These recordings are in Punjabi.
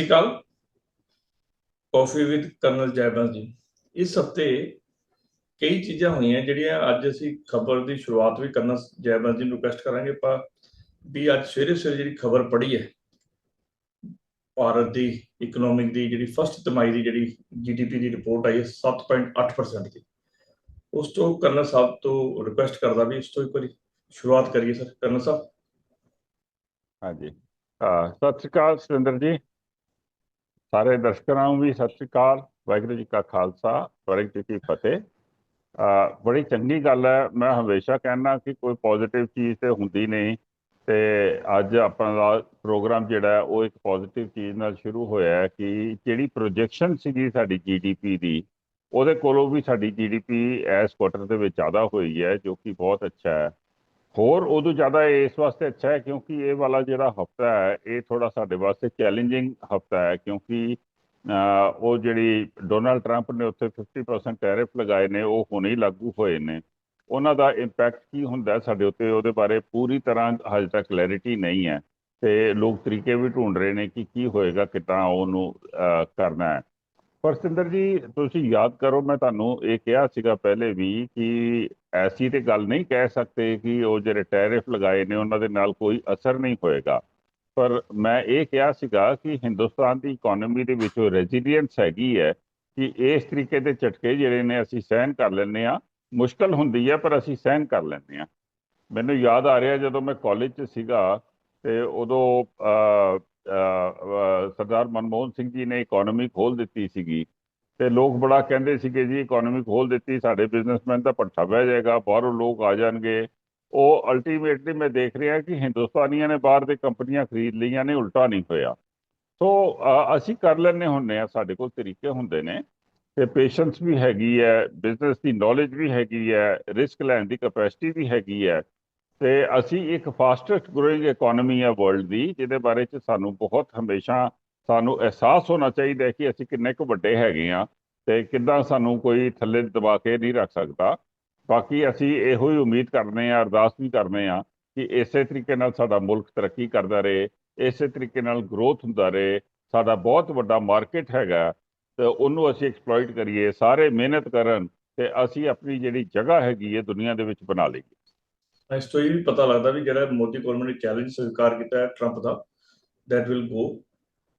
Sri Akal. Coffee with colonel ਜੈਬੰਸ ਜੀ। ਇਸ ਹਫ਼ਤੇ ਕਈ ਚੀਜ਼ਾਂ ਹੋਈਆਂ ਜਿਹੜੀਆਂ ਅੱਜ ਅਸੀਂ ਖਬਰ ਦੀ ਸ਼ੁਰੂਆਤ ਵੀ ਕਰਨਾ ਜੈਬੰਸ ਜੀ ਨੂੰ ਰਿਕਵੈਸਟ ਕਰਾਂਗੇ। ਆਪਾਂ ਵੀ ਅੱਜ ਸਵੇਰੇ ਸਵੇਰੇ ਜਿਹੜੀ ਖਬਰ ਪੜ੍ਹੀ ਹੈ, ਭਾਰਤ ਦੀ ਇਕਨੋਮਿਕ ਦੀ ਜਿਹੜੀ ਫਸਟ ਤਿਮਾਹੀ ਦੀ ਜਿਹੜੀ ਜੀਡੀਪੀ ਦੀ ਰਿਪੋਰਟ ਆਈ ਹੈ 7.8% ਦੀ। ਉਸ ਤੋਂ ਕਰਨਲ ਸਾਹਿਬ ਤੋਂ ਰਿਕਵੈਸਟ ਕਰਦਾ ਵੀ ਇਸ ਤੋਂ ਇੱਕ ਵਾਰੀ ਸ਼ੁਰੂਆਤ ਕਰੀਏ ਸਰ। ਕਰਨਲ ਸਾਹਿਬ। ਹਾਂਜੀ। ਸਤਿ ਸ਼੍ਰੀ ਅਕਾਲ ਸੁਰਿੰਦਰ ਜੀ। ਸਾਰੇ ਦਰਸ਼ਕਾਂ ਨੂੰ ਵੀ ਸਤਿ ਸ਼੍ਰੀ ਅਕਾਲ, ਵਾਹਿਗੁਰੂ ਜੀ ਕਾ ਖਾਲਸਾ, ਵਾਹਿਗੁਰੂ ਜੀ ਕੀ ਫਤਿਹ। ਬੜੀ ਚੰਗੀ ਗੱਲ ਹੈ, ਮੈਂ ਹਮੇਸ਼ਾ ਕਹਿੰਦਾ ਕਿ ਕੋਈ ਪੋਜ਼ਿਟਿਵ ਚੀਜ਼ ਤੇ ਹੁੰਦੀ ਨਹੀਂ ਤੇ ਅੱਜ ਆਪਣਾ ਦਾ ਪ੍ਰੋਗਰਾਮ ਜਿਹੜਾ ਉਹ ਇੱਕ ਪੋਜ਼ਿਟਿਵ ਚੀਜ਼ ਨਾਲ ਸ਼ੁਰੂ ਹੋਇਆ ਕਿ ਜਿਹੜੀ ਪ੍ਰੋਜੈਕਸ਼ਨ ਸੀਗੀ ਸਾਡੀ ਜੀਡੀਪੀ ਦੀ, ਉਹਦੇ ਕੋਲੋਂ ਵੀ ਸਾਡੀ ਜੀਡੀਪੀ ਇਸ ਕੁਆਟਰ ਦੇ ਵਿੱਚ ਜ਼ਿਆਦਾ ਹੋਈ ਹੈ, ਜੋ ਕਿ ਬਹੁਤ ਅੱਛਾ ਹੈ। ਹੋਰ ਉਦੋਂ ਜ਼ਿਆਦਾ ਇਸ ਵਾਸਤੇ ਅੱਛਾ ਹੈ ਕਿਉਂਕਿ ਇਹ ਵਾਲਾ ਜਿਹੜਾ ਹਫਤਾ ਹੈ, ਇਹ ਥੋੜਾ ਸਾਡੇ ਵਾਸਤੇ ਚੈਲੰਜਿੰਗ ਹਫਤਾ ਹੈ ਕਿਉਂਕਿ ਉਹ ਜਿਹੜੀ ਡੋਨਲਡ ਟਰੰਪ ਨੇ ਉੱਥੇ 50% ਟੈਰਿਫ ਲਗਾਏ ਨੇ, ਉਹ ਹੁਣੇ ਹੀ ਲਾਗੂ ਹੋਏ ਨੇ। ਉਹਨਾਂ ਦਾ ਇੰਪੈਕਟ ਕੀ ਹੁੰਦਾ ਸਾਡੇ ਉੱਤੇ, ਉਹਦੇ ਬਾਰੇ ਪੂਰੀ ਤਰ੍ਹਾਂ ਹਜੇ ਤੱਕ ਕਲੈਰਿਟੀ ਨਹੀਂ ਹੈ। ਤੇ ਲੋਕ ਤਰੀਕੇ ਵੀ ਢੂੰਡ ਰਹੇ ਨੇ ਕਿ ਕੀ ਹੋਏਗਾ, ਕਿੱਦਾਂ ਉਹਨੂੰ ਕਰਨਾ ਹੈ। ਪਰ ਸਿੰਦਰ ਜੀ, ਤੁਸੀਂ ਯਾਦ ਕਰੋ, ਮੈਂ ਤੁਹਾਨੂੰ ਇਹ ਕਿਹਾ ਸੀਗਾ ਪਹਿਲੇ ਵੀ ਕਿ ਐਸੀ ਤੇ ਗੱਲ ਨਹੀਂ ਕਹਿ ਸਕਦੇ ਕਿ ਉਹ ਜਿਹੜੇ ਟੈਰਿਫ ਲਗਾਏ ਨੇ, ਉਹਨਾਂ ਦੇ ਨਾਲ ਕੋਈ ਅਸਰ ਨਹੀਂ ਹੋਏਗਾ। ਪਰ ਮੈਂ ਇਹ ਕਿਹਾ ਸੀਗਾ ਕਿ ਹਿੰਦੁਸਤਾਨ ਦੀ ਇਕਨੋਮੀ ਦੇ ਵਿੱਚ ਉਹ ਹੈਗੀ ਹੈ ਕਿ ਇਸ ਤਰੀਕੇ ਦੇ ਝਟਕੇ ਜਿਹੜੇ ਨੇ ਅਸੀਂ ਸਹਿਨ ਕਰ ਲੈਂਦੇ ਆ ਮੁਸ਼ਕਲ ਹੁੰਦੀ ਹੈ, ਪਰ ਅਸੀਂ ਸਹਿਨ ਕਰ ਲੈਂਦੇ ਆ ਮੈਨੂੰ ਯਾਦ ਆ ਰਿਹਾ ਜਦੋਂ ਮੈਂ ਕਾਲਜ 'ਚ ਸੀਗਾ ਤੇ ਉਦੋਂ ਸਰਦਾਰ ਮਨਮੋਹਨ ਸਿੰਘ ਜੀ ਨੇ ਇਕਨੋਮੀ ਖੋਲ ਦਿੱਤੀ ਸੀਗੀ। ਤੇ ਲੋਕ ਬੜਾ ਕਹਿੰਦੇ ਸੀਗੇ ਜੀ ਇਕਨੋਮੀ ਖੋਲ ਦਿੱਤੀ, ਸਾਡੇ ਬਿਜ਼ਨਸਮੈਨ ਦਾ ਪੱਠਾ ਬਹਿ ਜਾਏਗਾ, ਬਾਹਰੋਂ ਲੋਕ ਆ ਜਾਣਗੇ। ਉਹ ਅਲਟੀਮੇਟਲੀ ਮੈਂ ਦੇਖ ਰਿਹਾ ਕਿ ਹਿੰਦੁਸਤਾਨੀਆਂ ਨੇ ਬਾਹਰ ਦੇ ਕੰਪਨੀਆਂ ਖਰੀਦ ਲਈਆਂ ਨੇ, ਉਲਟਾ ਨਹੀਂ ਹੋਇਆ। ਸੋ ਅਸੀਂ ਕਰ ਲੈਣੇ ਹੁੰਨੇ ਆ ਸਾਡੇ ਕੋਲ ਤਰੀਕੇ ਹੁੰਦੇ ਨੇ, ਤੇ ਪੇਸ਼ੈਂਸ ਵੀ ਹੈਗੀ ਹੈ ਬਿਜ਼ਨਸ ਦੀ ਨੌਲੇਜ ਵੀ ਹੈਗੀ ਹੈ ਰਿਸਕ ਲੈਣ ਦੀ ਕਪੈਸਿਟੀ ਵੀ ਹੈਗੀ ਹੈ। ਤੇ ਅਸੀਂ ਇੱਕ ਫਾਸਟੈਸਟ ਗਰੋਇੰਗ ਇਕਨੋਮੀ ਹੈ ਵਰਲਡ ਦੀ, ਜਿਹਦੇ ਬਾਰੇ ਚ ਸਾਨੂੰ ਬਹੁਤ ਹਮੇਸ਼ਾ ਸਾਨੂੰ ਅਹਿਸਾਸ ਹੋਣਾ ਚਾਹੀਦਾ ਹੈ ਕਿ ਅਸੀਂ ਕਿੰਨੇ ਕੁ ਵੱਡੇ ਹੈਗੇ ਆ ਤੇ ਕਿੱਦਾਂ ਸਾਨੂੰ ਕੋਈ ਥੱਲੇ ਦਬਾ ਕੇ ਨਹੀਂ ਰੱਖ ਸਕਦਾ। ਬਾਕੀ ਅਸੀਂ ਇਹੋ ਹੀ ਉਮੀਦ ਕਰਦੇ ਆ ਅਰਦਾਸ ਵੀ ਕਰਦੇ ਆ ਕਿ ਇਸੇ ਤਰੀਕੇ ਨਾਲ ਸਾਡਾ ਮੁਲਕ ਤਰੱਕੀ ਕਰਦਾ ਰਹੇ, ਇਸੇ ਤਰੀਕੇ ਨਾਲ ਗਰੋਥ ਹੁੰਦਾ ਰਹੇ। ਸਾਡਾ ਬਹੁਤ ਵੱਡਾ ਮਾਰਕੀਟ ਹੈਗਾ ਤੇ ਉਹਨੂੰ ਅਸੀਂ ਐਕਸਪਲੋਇਟ ਕਰੀਏ, ਸਾਰੇ ਮਿਹਨਤ ਕਰਨ ਤੇ ਅਸੀਂ ਆਪਣੀ ਜਿਹੜੀ ਜਗ੍ਹਾ ਹੈਗੀ ਹੈ ਦੁਨੀਆ ਦੇ ਵਿੱਚ ਬਣਾ ਲਈਏ। ਇਸ ਤੋਂ ਇਹ ਵੀ ਪਤਾ ਲੱਗਦਾ ਵੀ ਜਿਹੜਾ ਮੋਦੀ ਗਵਰਨਮੈਂਟ ਨੇ ਚੈਲੰਜ ਸਵੀਕਾਰ ਕੀਤਾ ਹੈ ਟਰੰਪ ਦਾ ਦੈਟ ਵਿਲ ਗੋ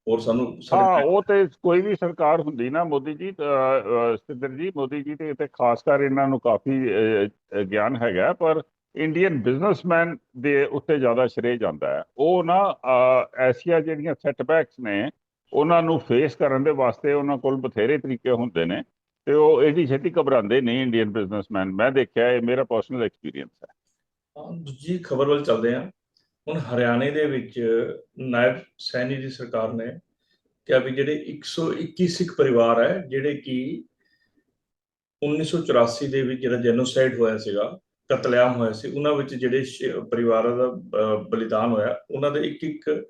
ਔਰ ਸਾਨੂੰ ਹਾਂ ਸਾਡੇ ਉਹ ਤੇ ਕੋਈ ਵੀ ਸਰਕਾਰ ਹੁੰਦੀ ਨਾ ਮੋਦੀ ਜੀ ਸਤਿੰਦਰ ਜੀ ਮੋਦੀ ਜੀ ਤੇ ਤੇ ਖਾਸ ਕਰ ਇਹਨਾਂ ਨੂੰ ਕਾਫੀ ਗਿਆਨ ਹੈਗਾ ਪਰ ਇੰਡੀਅਨ ਬਿਜ਼ਨਸਮੈਨ ਦੇ ਉੱਤੇ ਜ਼ਿਆਦਾ ਸ਼ਰੇ ਜਾਂਦਾ ਹੈ। ਉਹ ਨਾ ਐਸੀਆਂ ਜਿਹੜੀਆਂ ਸੈਟਬੈਕਸ ਨੇ ਉਹਨਾਂ ਨੂੰ ਫੇਸ ਕਰਨ ਦੇ ਵਾਸਤੇ ਉਹਨਾਂ ਕੋਲ ਬਥੇਰੇ ਤਰੀਕੇ ਹੁੰਦੇ ਨੇ ਤੇ ਉਹ ਇਹਦੀ ਛੇਤੀ ਘਬਰਾਉਂਦੇ ਨਹੀਂ ਇੰਡੀਅਨ ਬਿਜ਼ਨਸਮੈਨ ਮੈਂ ਦੇਖਿਆ ਇਹ ਮੇਰਾ ਪਰਸਨਲ ਐਕਸਪੀਰੀਅੰਸ ਹੈ। ਹਾਂ, ਦੂਜੀ ਖਬਰ ਵੱਲ ਚੱਲਦੇ ਹਾਂ। ਹੁਣ ਹਰਿਆਣੇ ਦੇ ਵਿੱਚ ਨਾਇਬ ਸੈਣੀ ਦੀ ਸਰਕਾਰ ਨੇ ਕਿਹਾ ਵੀ ਜਿਹੜੇ 121 ਸਿੱਖ ਪਰਿਵਾਰ ਹੈ, ਜਿਹੜੇ ਕਿ 1984 ਦੇ ਵਿੱਚ ਜਿਹੜਾ ਜੈਨੋਸਾਈਡ ਹੋਇਆ ਸੀਗਾ, ਕਤਲੇਆਮ ਹੋਇਆ ਸੀ, ਉਹਨਾਂ ਵਿੱਚ ਜਿਹੜੇ ਪਰਿਵਾਰਾਂ ਦਾ ਬਲੀਦਾਨ ਹੋਇਆ, ਉਹਨਾਂ ਦੇ ਇੱਕ ਇੱਕ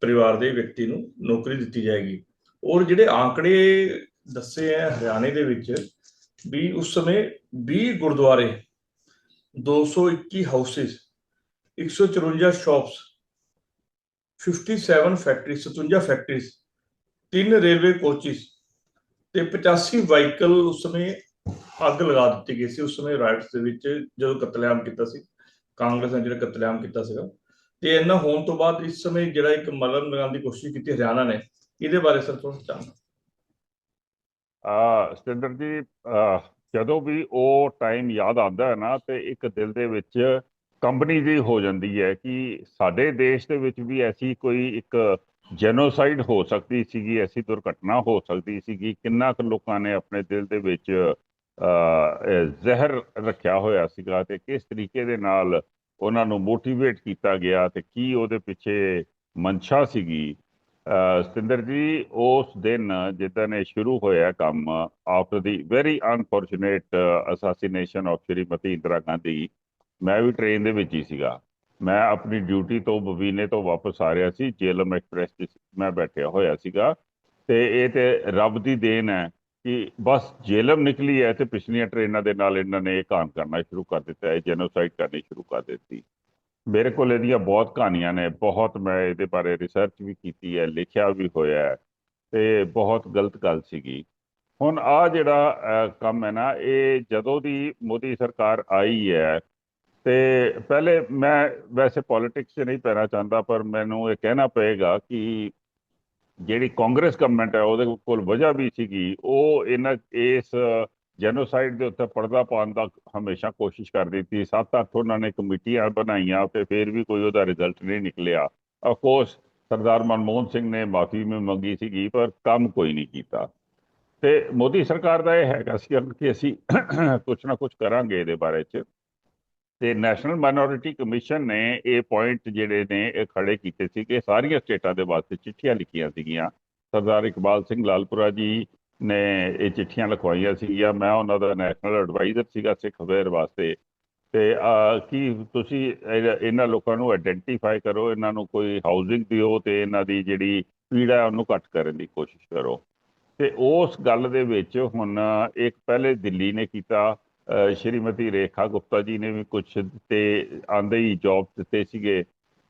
ਪਰਿਵਾਰ ਦੇ ਵਿਅਕਤੀ ਨੂੰ ਨੌਕਰੀ ਦਿੱਤੀ ਜਾਏਗੀ। ਔਰ ਜਿਹੜੇ ਆંકੜੇ ਦੱਸੇ ਹੈ ਹਰਿਆਣੇ ਦੇ ਵਿੱਚ ਵੀ ਉਸ ਸਮੇਂ 20 ਗੁਰਦੁਆਰੇ 221 ਹਾਊਸਿਸ 154 ਸ਼ਾਪਸ 57 ਫੈਕਟਰੀ 57 ਫੈਕਟਰੀਜ਼ ਤਿੰਨ ਰੇਲਵੇ ਕੋਚਿਸ ਤੇ 85 ਵਾਹੀਕਲ ਉਸ ਸਮੇਂ ਅੱਗ ਲਗਾ ਦਿੱਤੀ ਗਈ ਸੀ। ਉਸ ਸਮੇਂ ਰਾਈਟਸ ਦੇ ਵਿੱਚ ਜਦੋਂ ਕਤਲੇਆਮ ਕੀਤਾ ਸੀ, ਕਾਂਗਰਸ ਨੇ ਜਿਹੜਾ ਕਤਲੇਆਮ ਕੀਤਾ ਸੀਗਾ, ਤੇ ਇਹਨਾਂ ਹੋਣ ਤੋਂ ਬਾਅਦ ਇਸ ਸਮੇਂ ਜਿਹੜਾ ਇੱਕ ਮਲਮ ਲਗਾਉਣ ਦੀ ਕੋਸ਼ਿਸ਼ ਕੀਤੀ ਹਰਿਆਣਾ ਨੇ, ਇਹਦੇ ਬਾਰੇ ਸਰ ਥੋੜਾ ਜਾਣਨਾ। ਆ, ਸਤਿੰਦਰ ਜੀ ਜਦੋਂ ਵੀ ਉਹ ਟਾਈਮ ਯਾਦ ਆਉਂਦਾ ਹੈ ਨਾ, ਤੇ ਇੱਕ ਦਿਲ ਦੇ ਵਿੱਚ ਕੰਬਣੀ ਜਿਹੀ ਹੋ ਜਾਂਦੀ ਹੈ ਕਿ ਸਾਡੇ ਦੇਸ਼ ਦੇ ਵਿੱਚ ਵੀ ਐਸੀ ਕੋਈ ਇੱਕ ਜੈਨੋਸਾਈਡ ਹੋ ਸਕਦੀ ਸੀਗੀ, ਐਸੀ ਦੁਰਘਟਨਾ ਹੋ ਸਕਦੀ ਸੀਗੀ। ਕਿੰਨਾ ਕੁ ਲੋਕਾਂ ਨੇ ਆਪਣੇ ਦਿਲ ਦੇ ਵਿੱਚ ਜ਼ਹਿਰ ਰੱਖਿਆ ਹੋਇਆ ਸੀਗਾ ਤੇ ਕਿਸ ਤਰੀਕੇ ਦੇ ਨਾਲ ਉਹਨਾਂ ਨੂੰ ਮੋਟੀਵੇਟ ਕੀਤਾ ਗਿਆ ਤੇ ਕੀ ਉਹਦੇ ਪਿੱਛੇ ਮਨਸ਼ਾ ਸੀਗੀ? ਸਤਿੰਦਰ ਜੀ, ਉਸ ਦਿਨ ਜਿੱਦਾਂ ਨੇ ਸ਼ੁਰੂ ਹੋਇਆ ਕੰਮ after the very unfortunate assassination of Shrimati Indira Gandhi ਮੈਂ ਵੀ ਟ੍ਰੇਨ ਦੇ ਵਿੱਚ ਹੀ ਸੀਗਾ। ਮੈਂ ਆਪਣੀ ਡਿਊਟੀ ਤੋਂ ਬਵੀਨੇ ਤੋਂ ਵਾਪਸ ਆ ਰਿਹਾ ਸੀ, ਜੇਲਮ ਐਕਸਪ੍ਰੈਸ 'ਚ ਮੈਂ ਬੈਠਿਆ ਹੋਇਆ ਸੀਗਾ ਤੇ ਇਹ ਤੇ ਰੱਬ ਦੀ ਦੇਣ ਹੈ ਕਿ ਬਸ ਜੇਲਮ ਨਿਕਲੀ ਹੈ ਤੇ ਪਿਛਲੀਆਂ ਟ੍ਰੇਨਾਂ ਦੇ ਨਾਲ ਇਹਨਾਂ ਨੇ ਇਹ ਕੰਮ ਕਰਨਾ ਸ਼ੁਰੂ ਕਰ ਦਿੱਤਾ ਹੈ ਜੈਨੋਸਾਈਡ ਕਰਨੀ ਸ਼ੁਰੂ ਕਰ ਦਿੱਤੀ। ਮੇਰੇ ਕੋਲ ਇਹਦੀਆਂ ਬਹੁਤ ਕਹਾਣੀਆਂ ਨੇ, ਬਹੁਤ ਮੈਂ ਇਹਦੇ ਬਾਰੇ ਰਿਸਰਚ ਵੀ ਕੀਤੀ ਹੈ, ਲਿਖਿਆ ਵੀ ਹੋਇਆ ਹੈ ਤੇ ਬਹੁਤ ਗਲਤ ਗੱਲ ਸੀਗੀ। ਹੁਣ ਆ ਜਿਹੜਾ ਕੰਮ ਹੈ ਨਾ, ਇਹ ਜਦੋਂ ਦੀ ਮੋਦੀ ਸਰਕਾਰ ਆਈ ਹੈ ਤੇ ਪਹਿਲੇ ਮੈਂ ਵੈਸੇ ਪੋਲਿਟਿਕਸ 'ਚ ਨਹੀਂ ਪੈਣਾ ਚਾਹੁੰਦਾ, ਪਰ ਮੈਨੂੰ ਇਹ ਕਹਿਣਾ ਪਏਗਾ ਕਿ ਜਿਹੜੀ ਕਾਂਗਰਸ ਗਵਰਨਮੈਂਟ ਹੈ, ਉਹਦੇ ਕੋਲ ਵਜ੍ਹਾ ਵੀ ਸੀਗੀ। ਉਹ ਇਹਨਾਂ ਇਸ ਜੈਨੋਸਾਈਡ ਦੇ ਉੱਤੇ ਪਰਦਾ ਪਾਉਣ ਦਾ ਹਮੇਸ਼ਾ ਕੋਸ਼ਿਸ਼ ਕਰਦੀ ਸੀ। ਸੱਤ ਅੱਠ ਉਹਨਾਂ ਨੇ ਕਮੇਟੀਆਂ ਬਣਾਈਆਂ, ਤੇ ਫਿਰ ਵੀ ਕੋਈ ਉਹਦਾ ਰਿਜ਼ਲਟ ਨਹੀਂ ਨਿਕਲਿਆ। ਆਫ ਕੋਰਸ ਸਰਦਾਰ ਮਨਮੋਹਨ ਸਿੰਘ ਨੇ ਮਾਫੀ ਵੀ ਮੰਗੀ ਸੀਗੀ, ਪਰ ਕੰਮ ਕੋਈ ਨਹੀਂ ਕੀਤਾ। ਤੇ ਮੋਦੀ ਸਰਕਾਰ ਦਾ ਇਹ ਹੈਗਾ ਸੀ ਕਿ ਅਸੀਂ ਕੁਝ ਨਾ ਕੁਝ ਕਰਾਂਗੇ ਇਹਦੇ ਬਾਰੇ ਚ। ਤੇ ਨੈਸ਼ਨਲ ਮਾਈਨੋਰਿਟੀ ਕਮਿਸ਼ਨ ਨੇ ਇਹ ਪੁਆਇੰਟ ਜਿਹੜੇ ਨੇ, ਇਹ ਖੜੇ ਕੀਤੇ ਸੀ ਕਿ ਸਾਰੀਆਂ ਸਟੇਟਾਂ ਦੇ ਵਾਸਤੇ ਚਿੱਠੀਆਂ ਲਿਖੀਆਂ ਸੀਗੀਆਂ। ਸਰਦਾਰ ਇਕਬਾਲ ਸਿੰਘ ਲਾਲਪੁਰਾ ਜੀ ਨੇ ਇਹ ਚਿੱਠੀਆਂ ਲਿਖਵਾਈਆਂ ਸੀਗੀਆਂ। ਮੈਂ ਉਹਨਾਂ ਦਾ ਨੈਸ਼ਨਲ ਐਡਵਾਈਜ਼ਰ ਸੀਗਾ ਸਿੱਖ ਅਫੇਅਰ ਵਾਸਤੇ। ਤੇ ਕੀ ਤੁਸੀਂ ਇਹ- ਇਹਨਾਂ ਲੋਕਾਂ ਨੂੰ ਆਇਡੈਂਟੀਫਾਈ ਕਰੋ, ਇਹਨਾਂ ਨੂੰ ਕੋਈ ਹਾਊਸਿੰਗ ਦਿਓ ਤੇ ਇਹਨਾਂ ਦੀ ਜਿਹੜੀ ਪੀੜਾ ਉਹਨੂੰ ਘੱਟ ਕਰਨ ਦੀ ਕੋਸ਼ਿਸ਼ ਕਰੋ। ਤੇ ਉਸ ਗੱਲ ਦੇ ਵਿੱਚ ਹੁਣ ਇੱਕ ਪਹਿਲੇ ਦਿੱਲੀ ਨੇ ਕੀਤਾ। ਸ਼੍ਰੀਮਤੀ ਰੇਖਾ ਗੁਪਤਾ ਜੀ ਨੇ ਵੀ ਕੁਝ ਤੇ ਆਂਦੇ ਹੀ ਜੌਬ ਦਿੱਤੇ ਸੀਗੇ।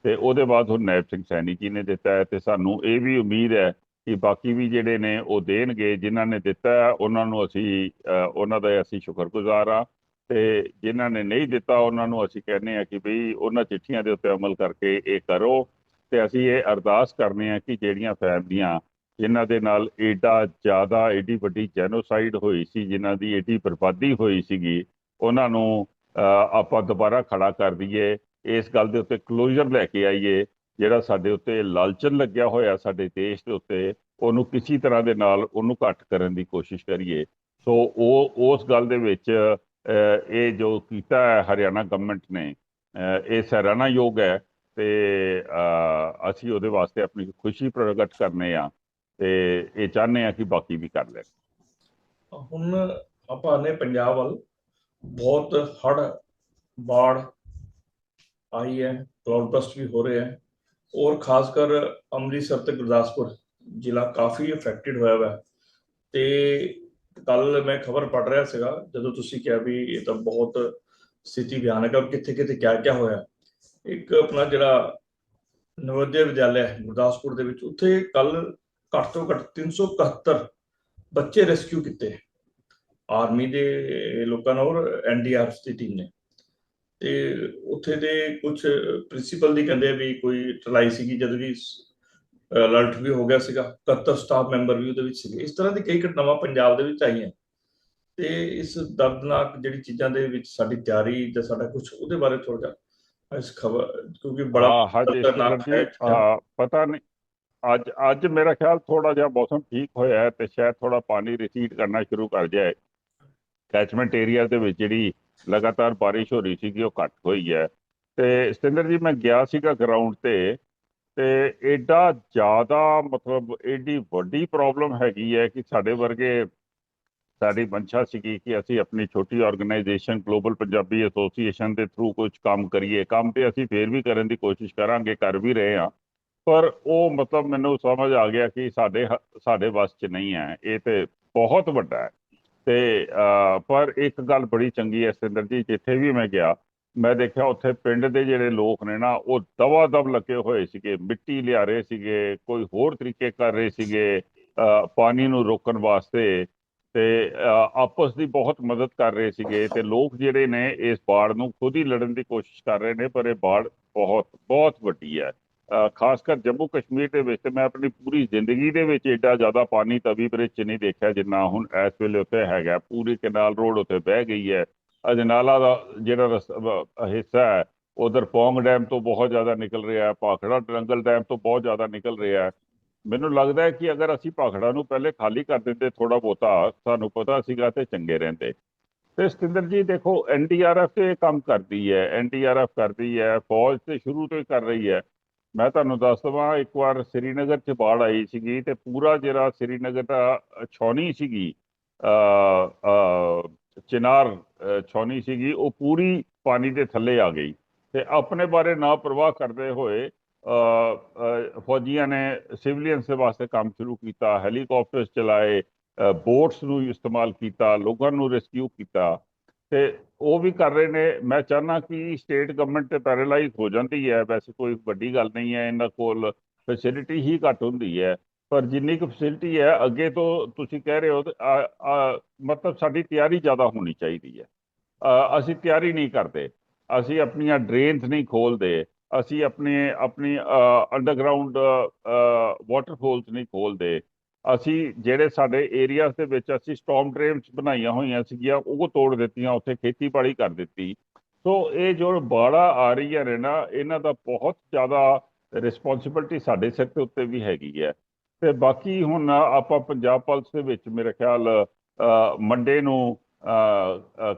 ਤੇ ਉਹਦੇ ਬਾਅਦ ਹੁਣ ਨੈਬ ਸਿੰਘ ਸੈਣੀ ਜੀ ਨੇ ਦਿੱਤਾ ਹੈ ਤੇ ਸਾਨੂੰ ਇਹ ਵੀ ਉਮੀਦ ਹੈ ਕਿ ਬਾਕੀ ਵੀ ਜਿਹੜੇ ਨੇ ਉਹ ਦੇਣਗੇ। ਜਿਨ੍ਹਾਂ ਨੇ ਦਿੱਤਾ ਉਹਨਾਂ ਨੂੰ ਅਸੀਂ ਉਹਨਾਂ ਦਾ ਅਸੀਂ ਸ਼ੁਕਰਗੁਜ਼ਾਰ ਆ ਤੇ ਜਿਨ੍ਹਾਂ ਨੇ ਨਹੀਂ ਦਿੱਤਾ, ਉਹਨਾਂ ਨੂੰ ਅਸੀਂ ਕਹਿੰਦੇ ਆ ਕਿ ਵੀ ਉਹਨਾਂ ਚਿੱਠੀਆਂ ਦੇ ਉੱਤੇ ਅਮਲ ਕਰਕੇ ਇਹ ਕਰੋ। ਤੇ ਅਸੀਂ ਇਹ ਅਰਦਾਸ ਕਰਨੇ ਆ ਕਿ ਜਿਹੜੀਆਂ ਫੈਮਲੀਆਂ ਜਿਨ੍ਹਾਂ ਦੇ ਨਾਲ ਏਡਾ ਜ਼ਿਆਦਾ ਏਡੀ ਵੱਡੀ ਜੈਨੋਸਾਈਡ ਹੋਈ ਸੀ ਜਿਨ੍ਹਾਂ ਦੀ ਏਡੀ ਬਰਬਾਦੀ ਹੋਈ ਸੀਗੀ ਉਹਨਾਂ ਨੂੰ ਆਪਾਂ ਦੁਬਾਰਾ ਖੜਾ ਕਰ ਦਈਏ ਇਸ ਗੱਲ ਦੇ ਉੱਤੇ ਕਲੋਜ਼ਰ ਲੈ ਕੇ ਆਈਏ ਜਿਹੜਾ ਸਾਡੇ ਉੱਤੇ ਲਾਲਚਨ ਲੱਗਿਆ ਹੋਇਆ ਸਾਡੇ ਦੇਸ਼ ਦੇ ਉੱਤੇ ਉਹਨੂੰ ਕਿਸੇ ਤਰ੍ਹਾਂ ਦੇ ਨਾਲ ਉਹਨੂੰ ਘੱਟ ਕਰਨ ਦੀ ਕੋਸ਼ਿਸ਼ ਕਰੀਏ। ਸੋ ਉਹ ਉਸ ਗੱਲ ਦੇ ਵਿੱਚ ਇਹ ਜੋ ਕੀਤਾ ਹੈ ਹਰਿਆਣਾ ਗਵਰਨਮੈਂਟ ਨੇ ਅਹ, ਇਹ ਸਰਾਹਨਾਯੋਗ ਹੈ ਤੇ ਅਸੀਂ ਉਹਦੇ ਵਾਸਤੇ ਆਪਣੀ ਖੁਸ਼ੀ ਪ੍ਰਗਟ ਕਰਨੇ ਆ। ਤੇ ਇਹ ਚਾਹੁੰਦੇ ਆ ਕਿ ਬਾਕੀ ਵੀ ਕਰ ਲੈਣ। ਹੁਣ ਆਪਾਂ ਨੇ ਪੰਜਾਬ ਵੱਲ ਬਹੁਤ ਹੜ ਬਾੜ ਆਈ ਹੈ ਕਲਾਉਡ ਵੀ ਹੋ ਰਿਹਾ ਹੈ ਔਰ ਖਾਸ ਕਰ ਅੰਮ੍ਰਿਤਸਰ ਤੇ ਗੁਰਦਾਸਪੁਰ ਜ਼ਿਲ੍ਹਾ ਕਾਫੀ ਅਫੈਕਟਡ ਹੋਇਆ ਹੋਇਆ ਤੇ ਕੱਲ ਮੈਂ ਖਬਰ ਪੜ ਰਿਹਾ ਸੀਗਾ, ਜਦੋਂ ਤੁਸੀਂ ਕਿਹਾ ਵੀ ਇਹ ਤਾਂ ਬਹੁਤ ਸਥਿਤੀ ਭਿਆਨਕ ਹੈ ਕਿੱਥੇ ਕਿੱਥੇ ਕਿਆ ਕਿਆ ਹੋਇਆ। ਇੱਕ ਆਪਣਾ ਜਿਹੜਾ ਨਵੋਦਿਆ ਵਿਦਿਆਲਿਆ ਗੁਰਦਾਸਪੁਰ ਦੇ ਵਿੱਚ, ਉੱਥੇ ਕੱਲ ਘੱਟ ਤੋਂ ਘੱਟ 371 ਬੱਚੇ ਰੈਸਕਿਊ ਕੀਤੇ। ਆਰਮੀ ਦੇ ਲੋਕਾਂ ਨਾਲ ਔਰ ਐਨਡੀਆਰਐਫ ਦੀ ਟੀਮ ਨੇ। ਤੇ ਉੱਥੇ ਦੇ ਕੁਝ ਪ੍ਰਿੰਸੀਪਲ ਦੀ ਕਹਿੰਦੇ ਵੀ ਕੋਈ ਟਰਾਈ ਸੀਗੀ ਜਦ ਵੀ ਅਲਰਟ ਵੀ ਹੋ ਗਿਆ ਸੀਗਾ 71 ਸਟਾਫ ਮੈਂਬਰ ਵੀ ਉਹਦੇ ਵਿੱਚ ਸੀਗੇ। ਇਸ ਤਰ੍ਹਾਂ ਦੀ ਕਈ ਘਟਨਾਵਾਂ ਪੰਜਾਬ ਦੇ ਵਿੱਚ ਆਈਆਂ। ਤੇ ਇਸ ਦਰਦਨਾਕ ਜਿਹੜੀ ਚੀਜ਼ਾਂ ਦੇ ਵਿੱਚ ਸਾਡੀ ਤਿਆਰੀ ਜਾਂ ਸਾਡਾ ਕੁਝ ਉਹਦੇ ਬਾਰੇ ਥੋੜਾ ਜਿਹਾ ਇਸ ਖਬਰ ਕਿਉਂਕਿ ਬੜਾ ਖਤਰਨਾਕ। ਹਾਂ, ਪਤਾ ਨਹੀਂ ਅੱਜ ਅੱਜ ਮੇਰਾ ਖਿਆਲ ਥੋੜਾ ਜਿਹਾ ਮੌਸਮ ਠੀਕ ਹੋਇਆ ਹੈ ਤੇ ਸ਼ਾਇਦ ਥੋੜਾ ਪਾਣੀ ਰਿਸੀਡ ਕਰਨਾ ਸ਼ੁਰੂ ਕਰ ਜਾਏ ਕੈਚਮੈਂਟ ਏਰੀਆ ਦੇ ਵਿੱਚ ਜਿਹੜੀ ਲਗਾਤਾਰ ਬਾਰਿਸ਼ ਹੋ ਰਹੀ ਸੀਗੀ, ਉਹ ਘੱਟ ਹੋਈ ਹੈ। ਤੇ ਸਤਿੰਦਰ ਜੀ, ਮੈਂ ਗਿਆ ਸੀਗਾ ਗਰਾਊਂਡ ਤੇ ਤੇ ਐਡਾ ਜ਼ਿਆਦਾ ਮਤਲਬ ਐਡੀ ਵੱਡੀ ਪ੍ਰੋਬਲਮ ਹੈਗੀ ਹੈ ਕਿ ਸਾਡੇ ਵਰਗੇ ਸਾਡੀ ਮੰਸ਼ਾ ਸੀਗੀ ਕਿ ਅਸੀਂ ਆਪਣੀ ਛੋਟੀ ਆਰਗੇਨਾਈਜੇਸ਼ਨ ਗਲੋਬਲ ਪੰਜਾਬੀ ਐਸੋਸੀਏਸ਼ਨ ਦੇ ਥਰੂ ਕੁਝ ਕੰਮ ਕਰੀਏ। ਕੰਮ ਤੇ ਅਸੀਂ ਫੇਰ ਵੀ ਕਰਨ ਦੀ ਕੋਸ਼ਿਸ਼ ਕਰਾਂਗੇ, ਕਰ ਵੀ ਰਹੇ ਹਾਂ। ਪਰ ਉਹ ਮਤਲਬ ਮੈਨੂੰ ਸਮਝ ਆ ਗਿਆ ਕਿ ਸਾਡੇ ਹ- ਸਾਡੇ ਵੱਸ 'ਚ ਨਹੀਂ ਹੈ। ਇਹ ਤੇ ਬਹੁਤ ਵੱਡਾ ਹੈ। ਤੇ ਪਰ ਇੱਕ ਗੱਲ ਬੜੀ ਚੰਗੀ ਹੈ ਸਿੰਦਰ ਜੀ, ਜਿੱਥੇ ਵੀ ਮੈਂ ਗਿਆ, ਮੈਂ ਦੇਖਿਆ ਉੱਥੇ ਪਿੰਡ ਦੇ ਜਿਹੜੇ ਲੋਕ ਨੇ ਨਾ, ਉਹ ਦਵਾ ਦਵ ਲੱਗੇ ਹੋਏ ਸੀਗੇ। ਮਿੱਟੀ ਲਿਆ ਰਹੇ ਸੀਗੇ, ਕੋਈ ਹੋਰ ਤਰੀਕੇ ਕਰ ਰਹੇ ਸੀਗੇ ਪਾਣੀ ਨੂੰ ਰੋਕਣ ਵਾਸਤੇ। ਤੇ ਆਪਸ ਦੀ ਬਹੁਤ ਮਦਦ ਕਰ ਰਹੇ ਸੀਗੇ। ਤੇ ਲੋਕ ਜਿਹੜੇ ਨੇ, ਇਸ ਬਾੜ ਨੂੰ ਖੁਦ ਹੀ ਲੜਨ ਦੀ ਕੋਸ਼ਿਸ਼ ਕਰ ਰਹੇ ਨੇ, ਪਰ ਇਹ ਬਾੜ ਬਹੁਤ ਬਹੁਤ ਵੱਡੀ ਹੈ। ਖਾਸ ਕਰ ਜੰਮੂ ਕਸ਼ਮੀਰ ਦੇ ਵਿੱਚ ਤੇ ਮੈਂ ਆਪਣੀ ਪੂਰੀ ਜ਼ਿੰਦਗੀ ਦੇ ਵਿੱਚ ਏਡਾ ਜ਼ਿਆਦਾ ਪਾਣੀ ਤਵੀ ਬ੍ਰਿਜ 'ਚ ਨਹੀਂ ਦੇਖਿਆ ਜਿੰਨਾ ਹੁਣ ਇਸ ਵੇਲੇ ਉੱਤੇ ਹੈਗਾ। ਪੂਰੀ ਕਨਾਲ ਰੋਡ ਉੱਤੇ ਬਹਿ ਗਈ ਹੈ। ਅਜਨਾਲਾ ਦਾ ਜਿਹੜਾ ਰਸ- ਹਿੱਸਾ ਹੈ, ਉਧਰ ਪੌਂਗ ਡੈਮ ਤੋਂ ਬਹੁਤ ਜ਼ਿਆਦਾ ਨਿਕਲ ਰਿਹਾ ਹੈ, ਭਾਖੜਾ ਟਰੰਗਲ ਡੈਮ ਤੋਂ ਬਹੁਤ ਜ਼ਿਆਦਾ ਨਿਕਲ ਰਿਹਾ ਹੈ। ਮੈਨੂੰ ਲੱਗਦਾ ਹੈ ਕਿ ਅਗਰ ਅਸੀਂ ਭਾਖੜਾ ਨੂੰ ਪਹਿਲੇ ਖਾਲੀ ਕਰ ਦਿੰਦੇ ਥੋੜਾ ਬਹੁਤਾ, ਸਾਨੂੰ ਪਤਾ ਸੀਗਾ ਤੇ ਚੰਗੇ ਰਹਿੰਦੇ। ਤੇ ਸਤਿੰਦਰ ਜੀ, ਦੇਖੋ ਐਨਡੀਆਰਐਫ ਤੇ ਇਹ ਕੰਮ ਕਰਦੀ ਹੈ ਐਨਡੀਆਰਐਫ ਕਰਦੀ ਹੈ, ਫੌਜ ਤੇ ਸ਼ੁਰੂ ਤੋਂ ਹੀ ਕਰ ਰਹੀ ਹੈ। ਮੈਂ ਤੁਹਾਨੂੰ ਦੱਸ ਦਵਾਂ ਇੱਕ ਵਾਰ ਸ੍ਰੀਨਗਰ 'ਚ ਬਾੜ ਆਈ ਸੀਗੀ ਤੇ ਪੂਰਾ ਜਿਹੜਾ ਸ੍ਰੀਨਗਰ ਦਾ ਛੌਣੀ ਸੀਗੀ ਅ ਚਿਨਾਰ ਅ, ਛੌਣੀ ਸੀਗੀ ਉਹ ਪੂਰੀ ਪਾਣੀ ਦੇ ਥੱਲੇ ਆ ਗਈ ਤੇ ਆਪਣੇ ਬਾਰੇ ਨਾ ਪ੍ਰਵਾਹ ਕਰਦੇ ਹੋਏ ਫੌਜੀਆਂ ਨੇ ਸਿਵਲੀਅਨਸ ਦੇ ਵਾਸਤੇ ਕੰਮ ਸ਼ੁਰੂ ਕੀਤਾ ਹੈਲੀਕਾਪਟਰਸ ਚਲਾਏ ਬੋਟਸ ਨੂੰ ਇਸਤੇਮਾਲ ਕੀਤਾ ਲੋਕਾਂ ਨੂੰ ਰੈਸਕਿਊ ਕੀਤਾ ਤੇ ਉਹ ਵੀ ਕਰ ਰਹੇ ਨੇ। ਮੈਂ ਚਾਹਨਾ ਕਿ ਸਟੇਟ ਗਵਰਨਮੈਂਟ ਤੇ ਪੈਰਲਾਈਜ਼ ਹੋ ਜਾਂਦੀ ਹੈ। ਵੈਸੇ ਕੋਈ ਵੱਡੀ ਗੱਲ ਨਹੀਂ ਹੈ। ਇਹਨਾਂ ਕੋਲ ਫੈਸਿਲਿਟੀ ਹੀ ਘੱਟ ਹੁੰਦੀ ਹੈ। ਪਰ ਜਿੰਨੀ ਕੁ ਫੈਸਿਲਿਟੀ ਹੈ ਅੱਗੇ ਤੋਂ ਤੁਸੀਂ ਕਹਿ ਰਹੇ ਹੋ ਤੇ, ਮਤਲਬ ਸਾਡੀ ਤਿਆਰੀ ਜ਼ਿਆਦਾ ਹੋਣੀ ਚਾਹੀਦੀ ਹੈ। ਅਸੀਂ ਤਿਆਰੀ ਨਹੀਂ ਕਰਦੇ। ਅਸੀਂ ਆਪਣੀਆਂ ਡਰੇਨਸ ਨਹੀਂ ਖੋਲਦੇ। ਅਸੀਂ ਆਪਣੇ ਆਪਣੀ ਅੰਡਰਗਰਾਉਂਡ ਵਾਟਰਫਾਲਸ ਨਹੀਂ ਖੋਲਦੇ। ਅਸੀਂ ਜਿਹੜੇ ਸਾਡੇ ਏਰੀਆਸ ਦੇ ਵਿੱਚ ਅਸੀਂ ਸਟਾਰਮ ਡਰੇਨਸ ਬਣਾਈਆਂ ਹੋਈਆਂ ਸੀਗੀਆਂ, ਉਹ ਤੋੜ ਦਿੱਤੀਆਂ, ਉੱਥੇ ਖੇਤੀਬਾੜੀ ਕਰ ਦਿੱਤੀ। ਸੋ ਇਹ ਜੋ ਬਾੜਾ ਆ ਰਹੀ ਹੈ ਨਾ, ਇਹਨਾਂ ਦਾ ਬਹੁਤ ਜ਼ਿਆਦਾ ਰਿਸਪੌਂਸਿਬਿਲਟੀ ਸਾਡੇ ਸਿਰ ਤੇ ਉੱਤੇ ਵੀ ਹੈਗੀ ਹੈ। ਤੇ ਬਾਕੀ ਹੁਣ ਆਪਾਂ ਪੰਜਾਬ ਪੁਲਿਸ ਦੇ ਵਿੱਚ ਮੇਰੇ ਖਿਆਲ ਮੰਡੇ ਨੂੰ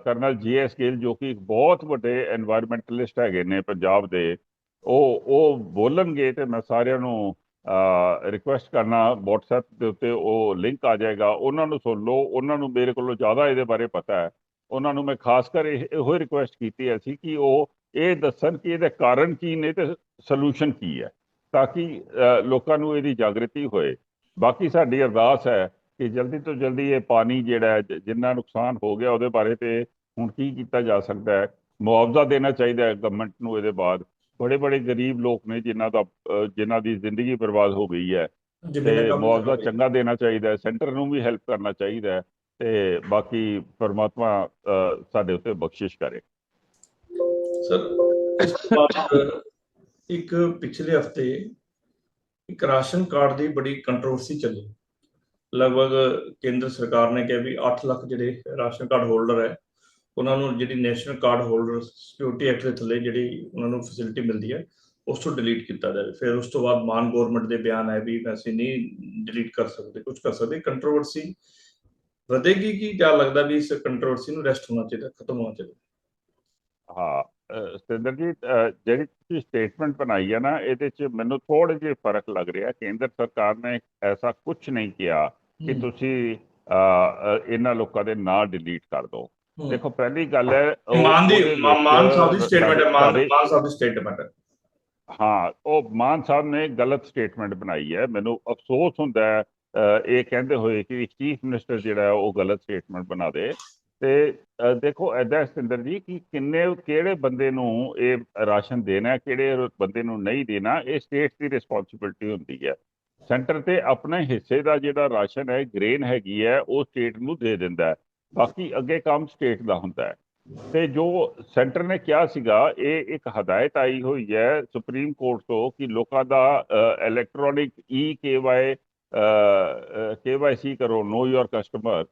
ਕਰਨਲ ਜੀ ਜੀਐਸ ਗਿੱਲ ਜੋ ਕਿ ਬਹੁਤ ਵੱਡੇ এনवायरमेंटਲਿਸਟ ਹੈਗੇ ਨੇ ਪੰਜਾਬ ਦੇ, ਉਹ ਉਹ ਬੋਲਣਗੇ ਤੇ ਮੈਂ ਸਾਰਿਆਂ ਨੂੰ ਰਿਕੁਐਸਟ ਕਰਨਾ WhatsApp ਦੇ ਉੱਤੇ ਉਹ ਲਿੰਕ ਆ ਜਾਏਗਾ। ਉਹਨਾਂ ਨੂੰ ਸੁਣ ਲਓ। ਉਹਨਾਂ ਨੂੰ ਮੇਰੇ ਕੋਲੋਂ ਜ਼ਿਆਦਾ ਇਹਦੇ ਬਾਰੇ ਪਤਾ ਹੈ। ਉਹਨਾਂ ਨੂੰ ਮੈਂ ਖਾਸ ਕਰ ਇਹ- ਇਹੋ ਰਿਕੁਐਸਟ ਕੀਤੀ ਅਸੀਂ ਕਿ ਉਹ ਇਹ ਦੱਸਣ ਕਿ ਇਹਦੇ ਕਾਰਨ ਕੀ ਨੇ ਤੇ ਸੋਲੂਸ਼ਨ ਕੀ ਹੈ, ਤਾਂ ਕਿ ਲੋਕਾਂ ਨੂੰ ਇਹਦੀ ਜਾਗਰਤੀ ਹੋਏ। ਬਾਕੀ ਸਾਡੀ ਅਰਦਾਸ ਹੈ ਕਿ ਜਲਦੀ ਤੋਂ ਜਲਦੀ ਇਹ ਪਾਣੀ ਜਿਹੜਾ ਜਿੰਨਾ ਨੁਕਸਾਨ ਹੋ ਗਿਆ ਉਹਦੇ ਬਾਰੇ ਤੇ ਹੁਣ ਕੀ ਕੀਤਾ ਜਾ ਸਕਦਾ ਹੈ। ਮੁਆਵਜ਼ਾ ਦੇਣਾ ਚਾਹੀਦਾ ਹੈ ਗਵਰਨਮੈਂਟ ਨੂੰ ਇਹਦੇ ਬਾਅਦ। ਬੜੇ ਬੜੇ ਗਰੀਬ ਲੋਕ ਨੇ ਜਿਨ੍ਹਾਂ ਦਾ ਜਿਨ੍ਹਾਂ ਦੀ ਜ਼ਿੰਦਗੀ ਬਰਬਾਦ ਹੋ ਗਈ ਹੈ। ਤੇ ਮੁਆਵਜ਼ਾ ਚੰਗਾ ਦੇਣਾ ਚਾਹੀਦਾ ਹੈ ਸੈਂਟਰ ਨੂੰ ਵੀ ਹੈਲਪ ਕਰਨਾ ਚਾਹੀਦਾ ਹੈ ਤੇ ਬਾਕੀ ਪਰਮਾਤਮਾ ਸਾਡੇ ਉੱਤੇ ਬਖਸ਼ਿਸ਼ ਕਰੇ। ਸਰ। ਇੱਕ ਪਿਛਲੇ ਹਫ਼ਤੇ ਇੱਕ ਰਾਸ਼ਨ ਕਾਰਡ ਦੀ ਬੜੀ ਕੰਟਰੋਵਰਸੀ ਚੱਲੀ। ਲਗਭਗ ਕੇਂਦਰ ਸਰਕਾਰ ਨੇ ਕਿਹਾ ਵੀ 8 ਲੱਖ ਜਿਹੜੇ ਰਾਸ਼ਨ ਕਾਰਡ ਹੋਲਡਰ ਹੈ ਉਹਨਾਂ ਨੂੰ ਜਿਹੜੀ national card holder security act ਦੇ ਥੱਲੇ ਜਿਹੜੀ ਉਹਨਾਂ ਨੂੰ ਫੈਸਿਲਿਟੀ ਮਿਲਦੀ ਹੈ ਉਸ ਤੋਂ ਡਿਲੀਟ ਕੀਤਾ ਜਾਵੇ। ਫਿਰ ਉਸ ਤੋਂ ਬਾਅਦ ਮਾਨ ਗਵਰਨਮੈਂਟ ਦੇ ਬਿਆਨ ਹੈ ਵੀ ਅਸੀਂ ਨਹੀਂ ਡਿਲੀਟ ਕਰ ਸਕਦੇ ਕੁਝ ਕਰ ਸਕਦੇ। ਕੰਟਰੋਵਰਸੀ ਵਧੇਗੀ ਕਿ ਜਾਂ ਲੱਗਦਾ ਵੀ ਇਸ ਕੰਟਰੋਵਰਸੀ ਨੂੰ ਰੈਸਟ ਹੋਣਾ ਚਾਹੀਦਾ ਖਤਮ ਹੋਣਾ ਚਾਹੀਦਾ? ਹਾਂ ਸਤਿੰਦਰ ਜੀ ਜਿਹੜੀ ਤੁਸੀਂ ਸਟੇਟਮੈਂਟ ਬਣਾਈ ਹੈ ਨਾ ਇਹਦੇ 'ਚ ਮੈਨੂੰ ਥੋੜੇ ਜਿਹੇ ਫ਼ਰਕ ਲੱਗ ਰਿਹਾ। ਕੇਂਦਰ ਸਰਕਾਰ ਨੇ ਐਸਾ ਕੁਝ ਨਹੀਂ ਕਿਹਾ ਕਿ ਤੁਸੀਂ ਇਹਨਾਂ ਲੋਕਾਂ ਦੇ ਨਾਂ ਡਿਲੀਟ ਕਰ ਦਿਓ। ਦੇਖੋ ਪਹਿਲੀ ਗੱਲ ਹੈ ਮਾਨ ਦੀ ਮਾਨ ਸਾਹਿਬ ਦੀ ਸਟੇਟਮੈਂਟ ਹੈ ਮਾਨ ਮਾਨ ਸਾਹਿਬ ਦੀ ਸਟੇਟਮੈਂਟ ਹੈ। ਹਾਂ ਉਹ ਮਾਨ ਸਾਹਿਬ ਨੇ ਗਲਤ ਸਟੇਟਮੈਂਟ ਬਣਾਈ ਹੈ। ਮੈਨੂੰ ਅਫਸੋਸ ਹੁੰਦਾ ਹੈ ਇਹ ਕਹਿੰਦੇ ਹੋਏ ਕਿ ਚੀਫ ਮਿਨਿਸਟਰ ਜਿਹੜਾ ਹੈ ਉਹ ਗਲਤ ਸਟੇਟਮੈਂਟ ਬਣਾ ਦੇ। ਤੇ ਦੇਖੋ ਐਦਾਂ ਸਤਿੰਦਰ ਜੀ ਕਿ ਕਿੰਨੇ ਕਿਹੜੇ ਬੰਦੇ ਨੂੰ ਇਹ ਰਾਸ਼ਨ ਦੇਣਾ ਹੈ, ਕਿਹੜੇ ਬੰਦੇ ਨੂੰ ਨਹੀਂ ਦੇਣਾ ਇਹ ਸਟੇਟ ਦੀ ਰਿਸਪੌਂਸਿਬਿਲਟੀ ਹੁੰਦੀ ਹੈ। ਸੈਂਟਰ ਤੇ ਆਪਣੇ ਹਿੱਸੇ ਦਾ ਜਿਹੜਾ ਰਾਸ਼ਨ ਹੈ ਗ੍ਰੇਨ ਹੈਗੀ ਹੈ ਉਹ ਸਟੇਟ ਨੂੰ ਦੇ ਦਿੰਦਾ ਹੈ। ਬਾਕੀ ਅੱਗੇ ਕੰਮ ਸਟੇਟ ਦਾ ਹੁੰਦਾ ਹੈ। ਤੇ ਜੋ ਸੈਂਟਰ ਨੇ ਕਿਹਾ ਸੀਗਾ, ਇਹ ਇੱਕ ਹਦਾਇਤ ਆਈ ਹੋਈ ਹੈ ਸੁਪਰੀਮ ਕੋਰਟ ਤੋਂ ਕਿ ਲੋਕਾਂ ਦਾ ਇਲੈਕਟ੍ਰੋਨਿਕ ਈ ਕੇਵਾਈ ਕੇਵਾਈਸੀ ਕਰੋ ਨੋ ਯੋਰ ਕਸਟਮਰ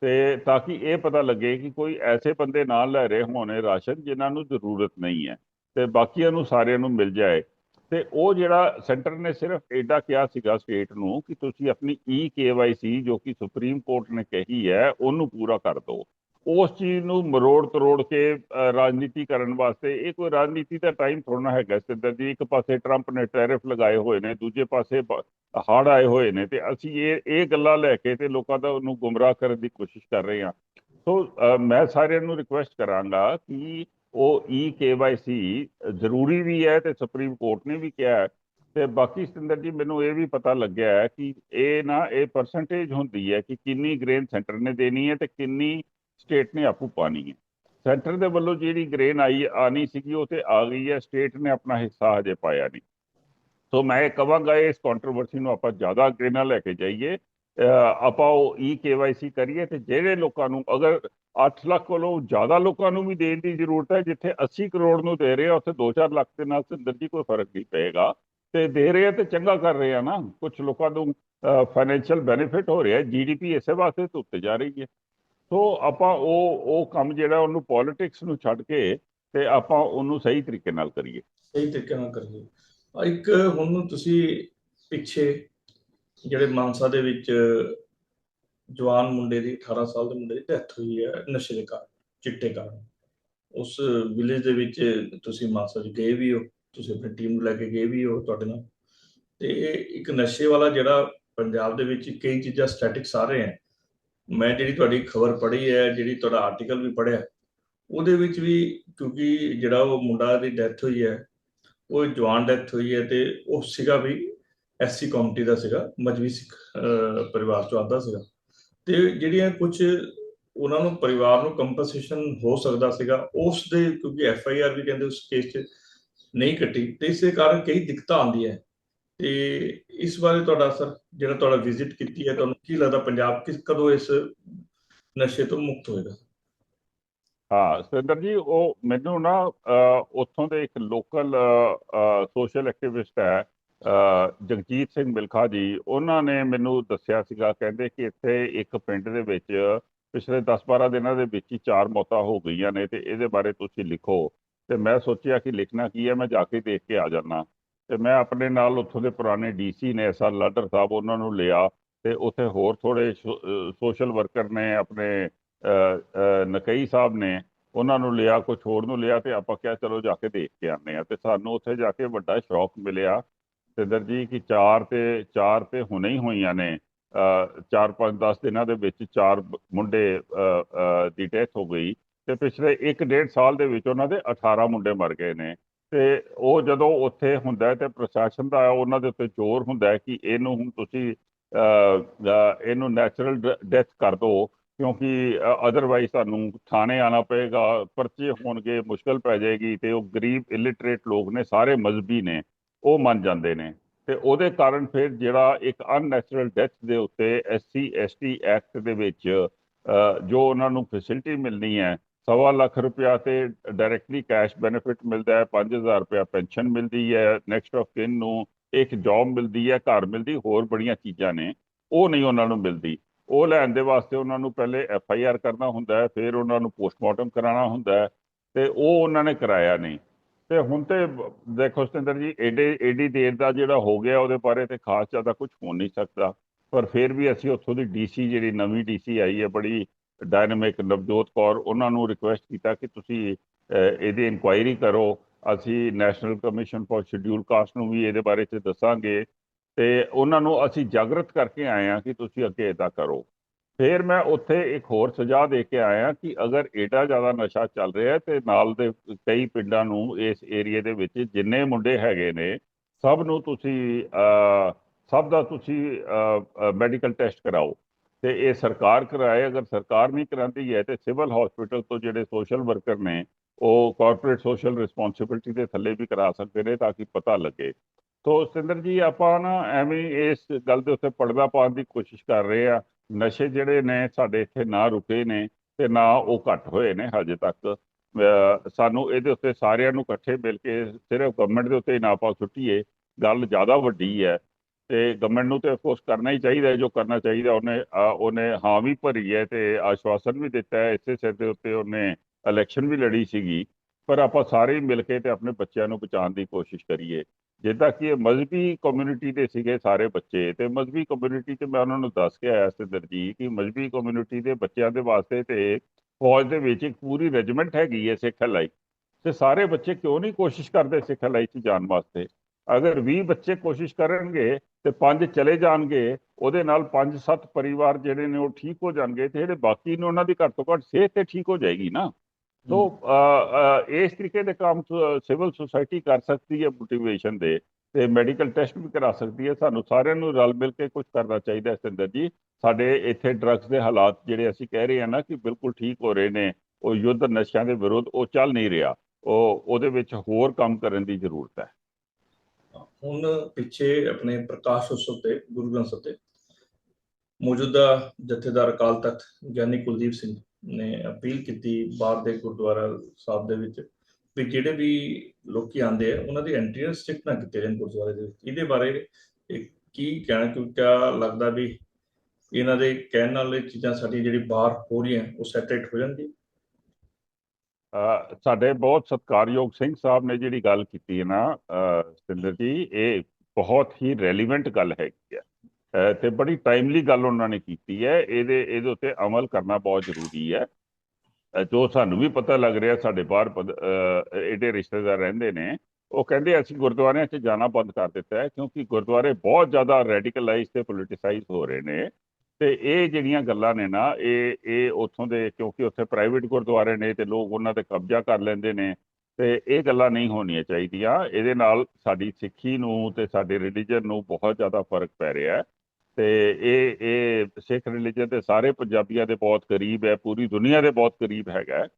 ਤੇ ਤਾਂ ਕਿ ਇਹ ਪਤਾ ਲੱਗੇ ਕਿ ਕੋਈ ਐਸੇ ਬੰਦੇ ਨਾਲ ਲੈ ਰਹੇ ਹੋਣੇ ਰਾਸ਼ਨ ਜਿਨ੍ਹਾਂ ਨੂੰ ਜ਼ਰੂਰਤ ਨਹੀਂ ਹੈ। ਤੇ ਬਾਕੀਆਂ ਨੂੰ ਸਾਰਿਆਂ ਨੂੰ ਮਿਲ ਜਾਏ। ਤੇ ਉਹ ਜਿਹੜਾ ਸੈਂਟਰ ਨੇ ਸਿਰਫ ਐਡਾ ਕਿਹਾ ਸੀਗਾ ਸਟੇਟ ਨੂੰ ਕਿ ਤੁਸੀਂ ਆਪਣੀ ਈ ਕੇਵਾਈਸੀ ਜੋ ਕਿ ਸੁਪਰੀਮ ਕੋਰਟ ਨੇ ਕਹੀ ਹੈ, ਉਹਨੂੰ ਪੂਰਾ ਕਰ ਦਿਓ। ਉਸ ਚੀਜ਼ ਨੂੰ ਮਰੋੜ ਤਰੋੜ ਕੇ ਰਾਜਨੀਤੀ ਕਰਨ ਵਾਸਤੇ ਇਹ ਕੋਈ ਰਾਜਨੀਤੀ ਦਾ ਟਾਈਮ ਥੋੜਾ ਹੈਗਾ ਸਿੱਧਰ ਜੀ। ਇੱਕ ਪਾਸੇ ਟਰੰਪ ਨੇ ਟੈਰਿਫ ਲਗਾਏ ਹੋਏ ਨੇ, ਦੂਜੇ ਪਾਸੇ ਹੜ ਆਏ ਹੋਏ ਨੇ ਤੇ ਅਸੀਂ ਇਹ ਇਹ ਗੱਲਾਂ ਲੈ ਕੇ ਤੇ ਲੋਕਾਂ ਦਾ ਉਹਨੂੰ ਗੁੰਮਰਾਹ ਕਰਨ ਦੀ ਕੋਸ਼ਿਸ਼ ਕਰ ਰਹੇ ਹਾਂ। ਸੋ ਮੈਂ ਸਾਰਿਆਂ ਨੂੰ ਰਿਕੁਐਸਟ ਕਰਾਂਗਾ ਕਿ ਉਹ ਈ ਕੇਵਾਈਸੀ ਜ਼ਰੂਰੀ ਵੀ ਹੈ ਤੇ ਸੁਪਰੀਮ ਕੋਰਟ ਨੇ ਵੀ ਕਿਹਾ ਹੈ। ਤੇ ਬਾਕੀ ਸਤਿੰਦਰ ਜੀ, ਮੈਨੂੰ ਇਹ ਵੀ ਪਤਾ ਲੱਗਿਆ ਹੈ ਕਿ ਇਹ ਨਾ, ਇਹ ਪਰਸੈਂਟੇਜ ਹੁੰਦੀ ਹੈ ਕਿ ਕਿੰਨੀ ਗ੍ਰੇਨ ਸੈਂਟਰ ਨੇ ਦੇਣੀ ਹੈ ਤੇ ਕਿੰਨੀ ਸਟੇਟ ਨੇ ਆਪੂ ਪਾਣੀ ਹੈ। ਸੈਂਟਰ ਦੇ ਵੱਲੋਂ ਜਿਹੜੀ ਗ੍ਰੇਨ ਆਈ ਆਣੀ ਸੀਗੀ, ਉਹ ਤੇ ਆ ਗਈ ਹੈ। ਸਟੇਟ ਨੇ ਆਪਣਾ ਹਿੱਸਾ ਹਜੇ ਪਾਇਆ ਨਹੀਂ। ਸੋ ਮੈਂ ਇਹ ਕਵਾਂਗਾ ਇਸ ਕੰਟਰੋਵਰਸੀ ਨੂੰ ਆਪਾਂ ਜ਼ਿਆਦਾ ਅੱਗੇ ਨਾ ਲੈ ਕੇ ਜਾਈਏ। ਆਪਾਂ ਉਹ ਈ ਕੇਵਾਈਸੀ ਕਰੀਏ ਤੇ ਜਿਹੜੇ ਲੋਕਾਂ ਨੂੰ ਅਗਰ 8 ਲੱਖ ਕੋਲੋਂ ਜ਼ਿਆਦਾ ਲੋਕਾਂ ਨੂੰ ਵੀ ਦੇਣ ਦੀ ਜ਼ਰੂਰਤ ਹੈ, ਜਿੱਥੇ 80 ਕਰੋੜ ਨੂੰ ਦੇ ਰਹੇ ਆ, ਉੱਥੇ 2-4 ਲੱਖ ਦੇ ਨਾਲ ਸਿੰਦਰ ਜੀ ਕੋਈ ਫ਼ਰਕ ਨਹੀਂ ਪਏਗਾ। ਤੇ ਦੇ ਰਹੇ ਆ ਤੇ ਚੰਗਾ ਕਰ ਰਹੇ ਆ ਨਾ। ਕੁਝ ਲੋਕਾਂ ਨੂੰ ਫਾਈਨੈਂਸ਼ੀਅਲ ਬੈਨੀਫਿਟ ਹੋ ਰਿਹਾ ਜੀਡੀਪੀ ਇਸੇ ਵਾਸਤੇ ਤੇ ਉੱਤੇ ਜਾ ਰਹੀ ਹੈ। ਸੋ ਆਪਾਂ ਉਹ ਉਹ ਕੰਮ ਜਿਹੜਾ ਉਹਨੂੰ ਪੋਲਿਟਿਕਸ ਨੂੰ ਛੱਡ ਕੇ ਤੇ ਆਪਾਂ ਉਹਨੂੰ ਸਹੀ ਤਰੀਕੇ ਨਾਲ ਕਰੀਏ। ਸਹੀ ਤਰੀਕੇ ਨਾਲ ਕਰੀਏ। ਇੱਕ ਹੁਣ ਤੁਸੀਂ ਪਿੱਛੇ ਜਿਹੜੇ ਮਾਨਸਾ ਦੇ ਵਿੱਚ ਜਵਾਨ ਮੁੰਡੇ ਦੀ 18 ਸਾਲ ਦੇ ਮੁੰਡੇ ਦੀ ਡੈਥ ਹੋਈ ਹੈ ਨਸ਼ੇ ਦੇ ਕਾਰਨ, ਚਿੱਟੇ ਕਾਰਨ। ਉਸ ਵਿਲੇਜ ਦੇ ਵਿੱਚ ਤੁਸੀਂ ਮਾਨਸਾ 'ਚ ਗਏ ਵੀ ਹੋ, ਤੁਸੀਂ ਆਪਣੀ ਟੀਮ ਨੂੰ ਲੈ ਕੇ ਗਏ ਵੀ ਹੋ ਤੁਹਾਡੇ ਨਾਲ। ਤੇ ਇਹ ਇੱਕ ਨਸ਼ੇ ਵਾਲਾ ਜਿਹੜਾ ਪੰਜਾਬ ਦੇ ਵਿੱਚ ਕਈ ਚੀਜ਼ਾਂ ਸਟੈਟਿਕਸ ਆ ਰਹੇ ਹੈ ਮੈਂ ਜਿਹੜੀ ਤੁਹਾਡੀ ਖਬਰ ਪੜ੍ਹੀ ਹੈ, ਜਿਹੜੀ ਤੁਹਾਡਾ ਆਰਟੀਕਲ ਵੀ ਪੜ੍ਹਿਆ, ਉਹਦੇ ਵਿੱਚ ਵੀ ਕਿਉਂਕਿ ਜਿਹੜਾ ਉਹ ਮੁੰਡਾ ਦੀ ਡੈਥ ਹੋਈ ਹੈ, ਉਹ ਜਵਾਨ ਡੈਥ ਹੋਈ ਹੈ ਤੇ ਉਹ ਸੀਗਾ ਵੀ ਐਸਸੀ ਕਮਿਊਨਿਟੀ ਦਾ ਸੀਗਾ, ਮਜਬੀ ਸਿੱਖ ਪਰਿਵਾਰ ਚੋਂ ਆਉਂਦਾ ਸੀਗਾ। ਤੇ ਜਿਹੜੀਆਂ ਕੁਝ ਉਹਨਾਂ ਨੂੰ, ਪਰਿਵਾਰ ਨੂੰ ਕੰਪਨਸੇਸ਼ਨ ਹੋ ਸਕਦਾ ਸੀਗਾ ਉਸ ਦੇ ਕਿਉਂਕਿ ਐਫ ਆਈ ਆਰ ਵੀ ਕਹਿੰਦੇ ਉਸ ਕੇਸ 'ਚ ਨਹੀਂ ਕੱਟੀ, ਤੇ ਇਸੇ ਕਾਰਨ ਕਈ ਦਿੱਕਤਾਂ ਆਉਂਦੀਆਂ ਤੇ ਇਸ ਬਾਰੇ ਤੁਹਾਡਾ ਸਰ, ਜਿਹੜਾ ਤੁਹਾਡਾ ਵਿਜ਼ਿਟ ਕੀਤੀ ਹੈ, ਤੁਹਾਨੂੰ ਕੀ ਲੱਗਦਾ ਪੰਜਾਬ ਕਿਸ, ਕਦੋਂ ਇਸ ਨਸ਼ੇ ਤੋਂ ਮੁਕਤ ਹੋਏਗਾ? ਹਾਂ, ਸੁਰਿੰਦਰ ਜੀ, ਉਹ ਮੈਨੂੰ ਨਾ ਉੱਥੋਂ ਦੇ ਇੱਕ ਲੋਕਲ ਸੋਸ਼ਲ ਐਕਟਿਵਿਸਟ ਹੈ ਜਗਜੀਤ ਸਿੰਘ ਮਿਲਖਾ ਜੀ, ਉਹਨਾਂ ਨੇ ਮੈਨੂੰ ਦੱਸਿਆ ਸੀਗਾ, ਕਹਿੰਦੇ ਕਿ ਇੱਥੇ ਇੱਕ ਪਿੰਡ ਦੇ ਵਿੱਚ ਪਿਛਲੇ 10-12 ਦਿਨਾਂ ਦੇ ਵਿੱਚ ਹੀ ਚਾਰ ਮੌਤਾਂ ਹੋ ਗਈਆਂ ਨੇ ਤੇ ਇਹਦੇ ਬਾਰੇ ਤੁਸੀਂ ਲਿਖੋ। ਤੇ ਮੈਂ ਸੋਚਿਆ ਕਿ ਲਿਖਣਾ ਕੀ ਹੈ, ਮੈਂ ਜਾ ਕੇ ਦੇਖ ਕੇ ਆ ਜਾਣਾ ਤੇ ਮੈਂ ਆਪਣੇ ਨਾਲ ਉੱਥੋਂ ਦੇ ਪੁਰਾਣੇ ਡੀਸੀ ਨੇ ਐਸਆਰ ਲਾਡਰ ਸਾਹਿਬ, ਉਹਨਾਂ ਨੂੰ ਲਿਆ ਤੇ ਉੱਥੇ ਹੋਰ ਥੋੜੇ ਸੋਸ਼ਲ ਵਰਕਰ ਨੇ, ਆਪਣੇ ਨਕਈ ਸਾਹਿਬ ਨੇ, ਉਹਨਾਂ ਨੂੰ ਲਿਆ ਕੁਝ ਹੋਰ ਨੂੰ ਲਿਆ ਤੇ ਆਪਾਂ ਕਿਹਾ ਚਲੋ ਜਾ ਕੇ ਦੇਖ ਕੇ ਆਉਂਦੇ ਆ ਤੇ ਸਾਨੂੰ ਉੱਥੇ ਜਾ ਕੇ ਵੱਡਾ ਸ਼ੌਕ ਮਿਲਿਆ ਸਿੱਧਰ ਜੀ ਕਿ ਚਾਰ ਤੇ ਚਾਰ ਤੇ ਹੁਣੇ ਹੀ ਹੋਈਆਂ ਨੇ ਅਹ, ਚਾਰ ਪੰਜ 10 ਦਿਨਾਂ ਦੇ ਵਿੱਚ ਚਾਰ ਮੁੰਡੇ ਦੀ ਡੈਥ ਹੋ ਗਈ। ਤੇ ਪਿਛਲੇ 1.5 ਸਾਲ ਦੇ ਵਿੱਚ ਉਹਨਾਂ ਦੇ 18 ਮੁੰਡੇ ਮਰ ਗਏ ਨੇ। ਤੇ ਉਹ ਜਦੋਂ ਉੱਥੇ ਹੁੰਦਾ ਹੈ ਤੇ ਪ੍ਰਸ਼ਾਸਨ ਦਾ ਉਹਨਾਂ ਦੇ ਉੱਤੇ ਜ਼ੋਰ ਹੁੰਦਾ ਕਿ ਇਹਨੂੰ ਹੁਣ ਤੁਸੀਂ ਇਹਨੂੰ ਨੈਚੁਰਲ ਡੈਥ ਕਰ ਦਿਓ ਕਿਉਂਕਿ ਅਦਰਵਾਈਜ਼ ਸਾਨੂੰ ਥਾਣੇ ਆਣਾ ਪਏਗਾ ਪਰਚੇ ਹੋਣਗੇ ਮੁਸ਼ਕਲ ਪੈ ਜਾਏਗੀ ਤੇ ਉਹ ਗਰੀਬ ਇਲਿਟਰੇਟ ਲੋਕ ਨੇ ਸਾਰੇ ਮਜ਼ਬੀ ਨੇ। ਉਹ ਮੰਨ ਜਾਂਦੇ ਨੇ। ਤੇ ਉਹਦੇ ਕਾਰਨ ਫਿਰ ਜਿਹੜਾ ਇੱਕ ਅਨਨੈਚੁਰਲ ਡੈਥ ਦੇ ਉੱਤੇ ਐਸਸੀ ਐਸਟੀ ਐਕਟ ਦੇ ਵਿੱਚ ਜੋ ਉਹਨਾਂ ਨੂੰ ਫੈਸਿਲਿਟੀ ਮਿਲਣੀ ਹੈ, ਸਵਾ ਲੱਖ ਰੁਪਇਆ ਤੇ ਡਾਇਰੈਕਟਲੀ ਕੈਸ਼ ਬੈਨੀਫਿਟ ਮਿਲਦਾ ਹੈ 5000 ਰੁਪਇਆ ਪੈਨਸ਼ਨ ਮਿਲਦੀ ਹੈ ਨੈਕਸਟ ਆਫ ਕਿਨ ਨੂੰ ਇੱਕ ਜੌਬ ਮਿਲਦੀ ਹੈ, ਘਰ ਮਿਲਦੀ, ਹੋਰ ਬੜੀਆਂ ਚੀਜ਼ਾਂ ਨੇ, ਉਹ ਨਹੀਂ ਉਹਨਾਂ ਨੂੰ ਮਿਲਦੀ। ਉਹ ਲੈਣ ਦੇ ਵਾਸਤੇ ਉਹਨਾਂ ਨੂੰ ਪਹਿਲੇ ਐਫ ਆਈ ਆਰ ਕਰਨਾ ਹੁੰਦਾ ਹੈ, ਫਿਰ ਉਹਨਾਂ ਨੂੰ ਪੋਸਟਮਾਰਟਮ ਕਰਾਉਣਾ ਹੁੰਦਾ ਹੈ, ਤੇ ਉਹ ਉਹਨਾਂ ਨੇ ਕਰਾਇਆ ਨਹੀਂ। ਤੇ ਹੁਣ ਤੇ ਦੇਖੋ ਸਤਿੰਦਰ ਜੀ, ਏਡੇ, ਏਡੀ ਦੇਰ ਦਾ ਜਿਹੜਾ ਹੋ ਗਿਆ ਉਹਦੇ ਬਾਰੇ ਤੇ ਖਾਸ ਜ਼ਿਆਦਾ ਕੁਝ ਹੋ ਨਹੀਂ ਸਕਦਾ। ਪਰ ਫਿਰ ਵੀ ਅਸੀਂ ਉੱਥੋਂ ਦੀ ਡੀਸੀ ਜਿਹੜੀ ਨਵੀਂ ਡੀਸੀ ਆਈ ਹੈ, ਬੜੀ ਡਾਇਨਾਮਿਕ ਨਵਜੋਤ ਕੌਰ, ਉਹਨਾਂ ਨੂੰ ਰਿਕੁਐਸਟ ਕੀਤਾ ਕਿ ਤੁਸੀਂ ਇਹਦੀ ਇਨਕੁਆਇਰੀ ਕਰੋ। ਅਸੀਂ national commission for schedule caste ਨੂੰ ਵੀ ਇਹਦੇ ਬਾਰੇ ਚ ਦੱਸਾਂਗੇ। ਤੇ ਉਹਨਾਂ ਨੂੰ ਅਸੀਂ ਜਾਗਰਤ ਕਰਕੇ ਆਏ ਹਾਂ ਕਿ ਤੁਸੀਂ ਅੱਗੇ ਇਦਾਂ ਕਰੋ। ਫਿਰ ਮੈਂ ਉੱਥੇ ਇੱਕ ਹੋਰ ਸੁਝਾਅ ਦੇ ਕੇ ਆਇਆ ਕਿ ਅਗਰ ਏਡਾ ਜ਼ਿਆਦਾ ਨਸ਼ਾ ਚੱਲ ਰਿਹਾ ਹੈ ਤੇ ਨਾਲ ਦੇ ਕਈ ਪਿੰਡਾਂ ਨੂੰ ਇਸ ਏਰੀਏ ਦੇ ਵਿੱਚ ਜਿੰਨੇ ਮੁੰਡੇ ਹੈਗੇ ਨੇ, ਸਭ ਨੂੰ ਤੁਸੀਂ ਸਭ ਦਾ ਤੁਸੀਂ ਮੈਡੀਕਲ ਟੈਸਟ ਕਰਾਓ। ਤੇ ਇਹ ਸਰਕਾਰ ਕਰਾਏ, ਅਗਰ ਸਰਕਾਰ ਨਹੀਂ ਕਰਾਂਦੀ ਹੈ ਤੇ ਸਿਵਲ ਹਸਪੀਟਲ ਤੋਂ ਜਿਹੜੇ ਸੋਸ਼ਲ ਵਰਕਰ ਨੇ, ਉਹ ਕਾਰਪੋਰੇਟ ਸੋਸ਼ਲ ਰਿਸਪੌਂਸਿਬਿਲਟੀ ਦੇ ਥੱਲੇ ਵੀ ਕਰਾ ਸਕਦੇ ਨੇ ਤਾਂ ਕਿ ਪਤਾ ਲੱਗੇ। ਤੋ ਸਤਿੰਦਰ ਜੀ, ਆਪਾਂ ਨਾ ਐਵੇਂ ਇਸ ਗੱਲ ਦੇ ਉੱਤੇ ਪਰਦਾ ਪਾਉਣ ਦੀ ਕੋਸ਼ਿਸ਼ ਕਰ ਰਹੇ ਆ ਨਸ਼ੇ ਜਿਹੜੇ ਨੇ ਸਾਡੇ ਇੱਥੇ ਨਾ ਰੁਕੇ ਨੇ ਤੇ ਨਾ ਉਹ ਘਟ ਹੋਏ ਨੇ ਹਜੇ ਤੱਕ। ਸਾਨੂੰ ਇਹਦੇ ਉੱਤੇ ਸਾਰਿਆਂ ਨੂੰ ਇਕੱਠੇ ਮਿਲ ਕੇ ਸਿਰਫ ਗਵਰਨਮੈਂਟ ਦੇ ਉੱਤੇ ਹੀ ਨਾ ਪਾ ਸੁੱਟੀਏ, ਗੱਲ ਜ਼ਿਆਦਾ ਵੱਡੀ ਹੈ। ਤੇ ਗਵਰਨਮੈਂਟ ਨੂੰ ਤੇ ਅਫਕੋਰਸ ਕਰਨਾ ਹੀ ਚਾਹੀਦਾ ਜੋ ਕਰਨਾ ਚਾਹੀਦਾ ਉਹਨੇ ਉਹਨੇ ਹਾਂ ਵੀ ਭਰੀ ਹੈ ਤੇ ਆਸ਼ਵਾਸਨ ਵੀ ਦਿੱਤਾ ਹੈ, ਇਸੇ ਸਿਰ ਦੇ ਉੱਤੇ ਉਹਨੇ ਇਲੈਕਸ਼ਨ ਵੀ ਲੜੀ ਸੀਗੀ। ਪਰ ਆਪਾਂ ਸਾਰੇ ਹੀ ਮਿਲ ਕੇ ਤੇ ਆਪਣੇ ਬੱਚਿਆਂ ਨੂੰ ਬਚਾਉਣ ਦੀ ਕੋਸ਼ਿਸ਼ ਕਰੀਏ। ਜਿੱਦਾਂ ਕਿ ਇਹ ਮਜ਼੍ਹਬੀ ਕਮਿਊਨਿਟੀ ਦੇ ਸੀਗੇ ਸਾਰੇ ਬੱਚੇ, ਤੇ ਮਜ਼੍ਹਬੀ ਕਮਿਊਨਿਟੀ ਤੇ ਮੈਂ ਉਹਨਾਂ ਨੂੰ ਦੱਸ ਕੇ ਆਇਆ ਸਿੰਦਰ ਜੀ ਕਿ ਮਜ਼੍ਹਬੀ ਕਮਿਊਨਿਟੀ ਦੇ ਬੱਚਿਆਂ ਦੇ ਵਾਸਤੇ ਤੇ ਫੌਜ ਦੇ ਵਿੱਚ ਇੱਕ ਪੂਰੀ ਰੈਜੀਮੈਂਟ ਹੈਗੀ ਹੈ ਸਿੱਖ ਲਈ ਤੇ ਸਾਰੇ ਬੱਚੇ ਕਿਉਂ ਨਹੀਂ ਕੋਸ਼ਿਸ਼ ਕਰਦੇ ਸਿੱਖ ਲਈ 'ਚ ਜਾਣ ਵਾਸਤੇ? ਅਗਰ 20 ਬੱਚੇ ਕੋਸ਼ਿਸ਼ ਕਰਨਗੇ ਤੇ ਪੰਜ ਚਲੇ ਜਾਣਗੇ, ਉਹਦੇ ਨਾਲ 5-7 ਪਰਿਵਾਰ ਜਿਹੜੇ ਨੇ ਉਹ ਠੀਕ ਹੋ ਜਾਣਗੇ ਤੇ ਜਿਹੜੇ ਬਾਕੀ ਨੇ ਉਹਨਾਂ ਦੀ ਘੱਟ ਤੋਂ ਘੱਟ ਸਿਹਤ ਤੇ ਠੀਕ ਹੋ ਜਾਏਗੀ ਨਾ। ਤੋ ਇਸ ਤਰੀਕੇ ਦੇ ਕੰਮ ਸਿਵਲ ਸੁਸਾਇਟੀ ਕਰ ਸਕਦੀ ਹੈ ਮੋਟੀਵੇਸ਼ਨ ਦੇ ਤੇ ਮੈਡੀਕਲ ਟੈਸਟ ਵੀ ਕਰਾ ਸਕਦੀ ਹੈ। ਸਾਨੂੰ ਸਾਰਿਆਂ ਨੂੰ ਰਲ ਮਿਲ ਕੇ ਕੁਝ ਕਰਨਾ ਚਾਹੀਦਾ ਹੈ ਜੀ। ਸਾਡੇ ਇੱਥੇ ਡਰੱਗਸ ਦੇ ਹਾਲਾਤ ਜਿਹੜੇ ਅਸੀਂ ਕਹਿ ਰਹੇ ਹਾਂ ਨਾ ਕਿ ਬਿਲਕੁਲ ਠੀਕ ਹੋ ਰਹੇ ਨੇ, ਉਹ ਯੁੱਧ ਨਸ਼ਿਆਂ ਦੇ ਵਿਰੁੱਧ ਉਹ ਚੱਲ ਨਹੀਂ ਰਿਹਾ। ਉਹ, ਉਹਦੇ ਵਿੱਚ ਹੋਰ ਕੰਮ ਕਰਨ ਦੀ ਜ਼ਰੂਰਤ ਹੈ। ਹੁਣ ਪਿੱਛੇ ਆਪਣੇ ਪ੍ਰਕਾਸ਼ ਉਤਸਵ ਤੇ, ਗੁਰੂ ਗ੍ਰੰਥ ਸਾਹਿਬ ਤੇ ਮੌਜੂਦਾ ਜਥੇਦਾਰ ਅਕਾਲ ਤਖਤ ਗਿਆਨੀ ਕੁਲਦੀਪ ਸਿੰਘ ਨੇ ਅਪੀਲ ਕੀਤੀ ਬਾਹਰ ਦੇ ਗੁਰਦੁਆਰਾ ਸਾਹਿਬ ਦੇ ਵਿੱਚ ਵੀ ਜਿਹੜੇ ਵੀ ਲੋਕੀ ਆਉਂਦੇ ਆ, ਉਹਨਾਂ ਦੀ ਐਂਟਰੀ ਰਿਸਟ੍ਰਿਕਟ ਨਾ ਕੀਤੇ ਜਾਣ ਗੁਰਦੁਆਰੇ ਦੇ ਵਿੱਚ। ਇਹਦੇ ਬਾਰੇ ਕੀ ਕਹਿਣਾ ਕਿ ਲੱਗਦਾ ਵੀ ਇਹਨਾਂ ਦੇ ਕਹਿਣ ਨਾਲ ਇਹ ਚੀਜ਼ਾਂ ਸਾਡੀ ਜਿਹੜੀ ਬਾਹਰ ਹੋ ਰਹੀਆਂ, ਉਹ ਸੈਟਰੇਟ ਹੋ ਜਾਂਦੀ ਸਾਡੇ ਬਹੁਤ ਸਤਿਕਾਰਯੋਗ ਸਿੰਘ ਸਾਹਿਬ ਨੇ ਜਿਹੜੀ ਗੱਲ ਕੀਤੀ ਹੈ ਨਾ ਸਤਿੰਦਰ ਜੀ, ਇਹ ਬਹੁਤ ਹੀ ਰੈਲੀਵੈਂਟ ਗੱਲ ਹੈਗੀ ਹੈ ਤੇ ਬੜੀ ਟਾਈਮਲੀ ਗੱਲ ਉਹਨਾਂ ਨੇ ਕੀਤੀ ਹੈ। ਇਹਦੇ ਇਹਦੇ ਉੱਤੇ ਅਮਲ ਕਰਨਾ ਬਹੁਤ ਜ਼ਰੂਰੀ ਹੈ। ਜੋ ਸਾਨੂੰ ਵੀ ਪਤਾ ਲੱਗ ਰਿਹਾ, ਸਾਡੇ ਬਾਹਰ ਇਹਦੇ ਰਿਸ਼ਤੇਦਾਰ ਰਹਿੰਦੇ ਨੇ, ਉਹ ਕਹਿੰਦੇ ਅਸੀਂ ਗੁਰਦੁਆਰਿਆਂ 'ਚ ਜਾਣਾ ਬੰਦ ਕਰ ਦਿੱਤਾ ਹੈ ਕਿਉਂਕਿ ਗੁਰਦੁਆਰੇ ਬਹੁਤ ਜ਼ਿਆਦਾ ਰੈਡੀਕਲਾਈਜ਼ ਤੇ ਪੋਲਿਟਿਸਾਈਜ਼ ਹੋ ਰਹੇ ਨੇ। ਤੇ ਇਹ ਜਿਹੜੀਆਂ ਗੱਲਾਂ ਨੇ ਨਾ, ਇਹ ਇਹ ਉੱਥੋਂ ਦੇ, ਕਿਉਂਕਿ ਉੱਥੇ ਪ੍ਰਾਈਵੇਟ ਗੁਰਦੁਆਰੇ ਨੇ ਤੇ ਲੋਕ ਉਹਨਾਂ ਤੇ ਕਬਜ਼ਾ ਕਰ ਲੈਂਦੇ ਨੇ, ਤੇ ਇਹ ਗੱਲਾਂ ਨਹੀਂ ਹੋਣੀਆਂ ਚਾਹੀਦੀਆਂ। ਇਹਦੇ ਨਾਲ ਸਾਡੀ ਸਿੱਖੀ ਨੂੰ ਤੇ ਸਾਡੇ ਰਿਲੀਜਨ ਨੂੰ ਬਹੁਤ ਜ਼ਿਆਦਾ ਫ਼ਰਕ ਪੈ ਰਿਹਾ ਹੈ। ਤੇ ਇਹ ਇਹ ਸਿੱਖ ਰਿਲੀਜਨ ਦੇ ਸਾਰੇ ਪੰਜਾਬੀਆਂ ਦੇ ਬਹੁਤ ਕਰੀਬ ਹੈ, ਪੂਰੀ ਦੁਨੀਆ ਦੇ ਬਹੁਤ ਕਰੀਬ ਹੈਗਾ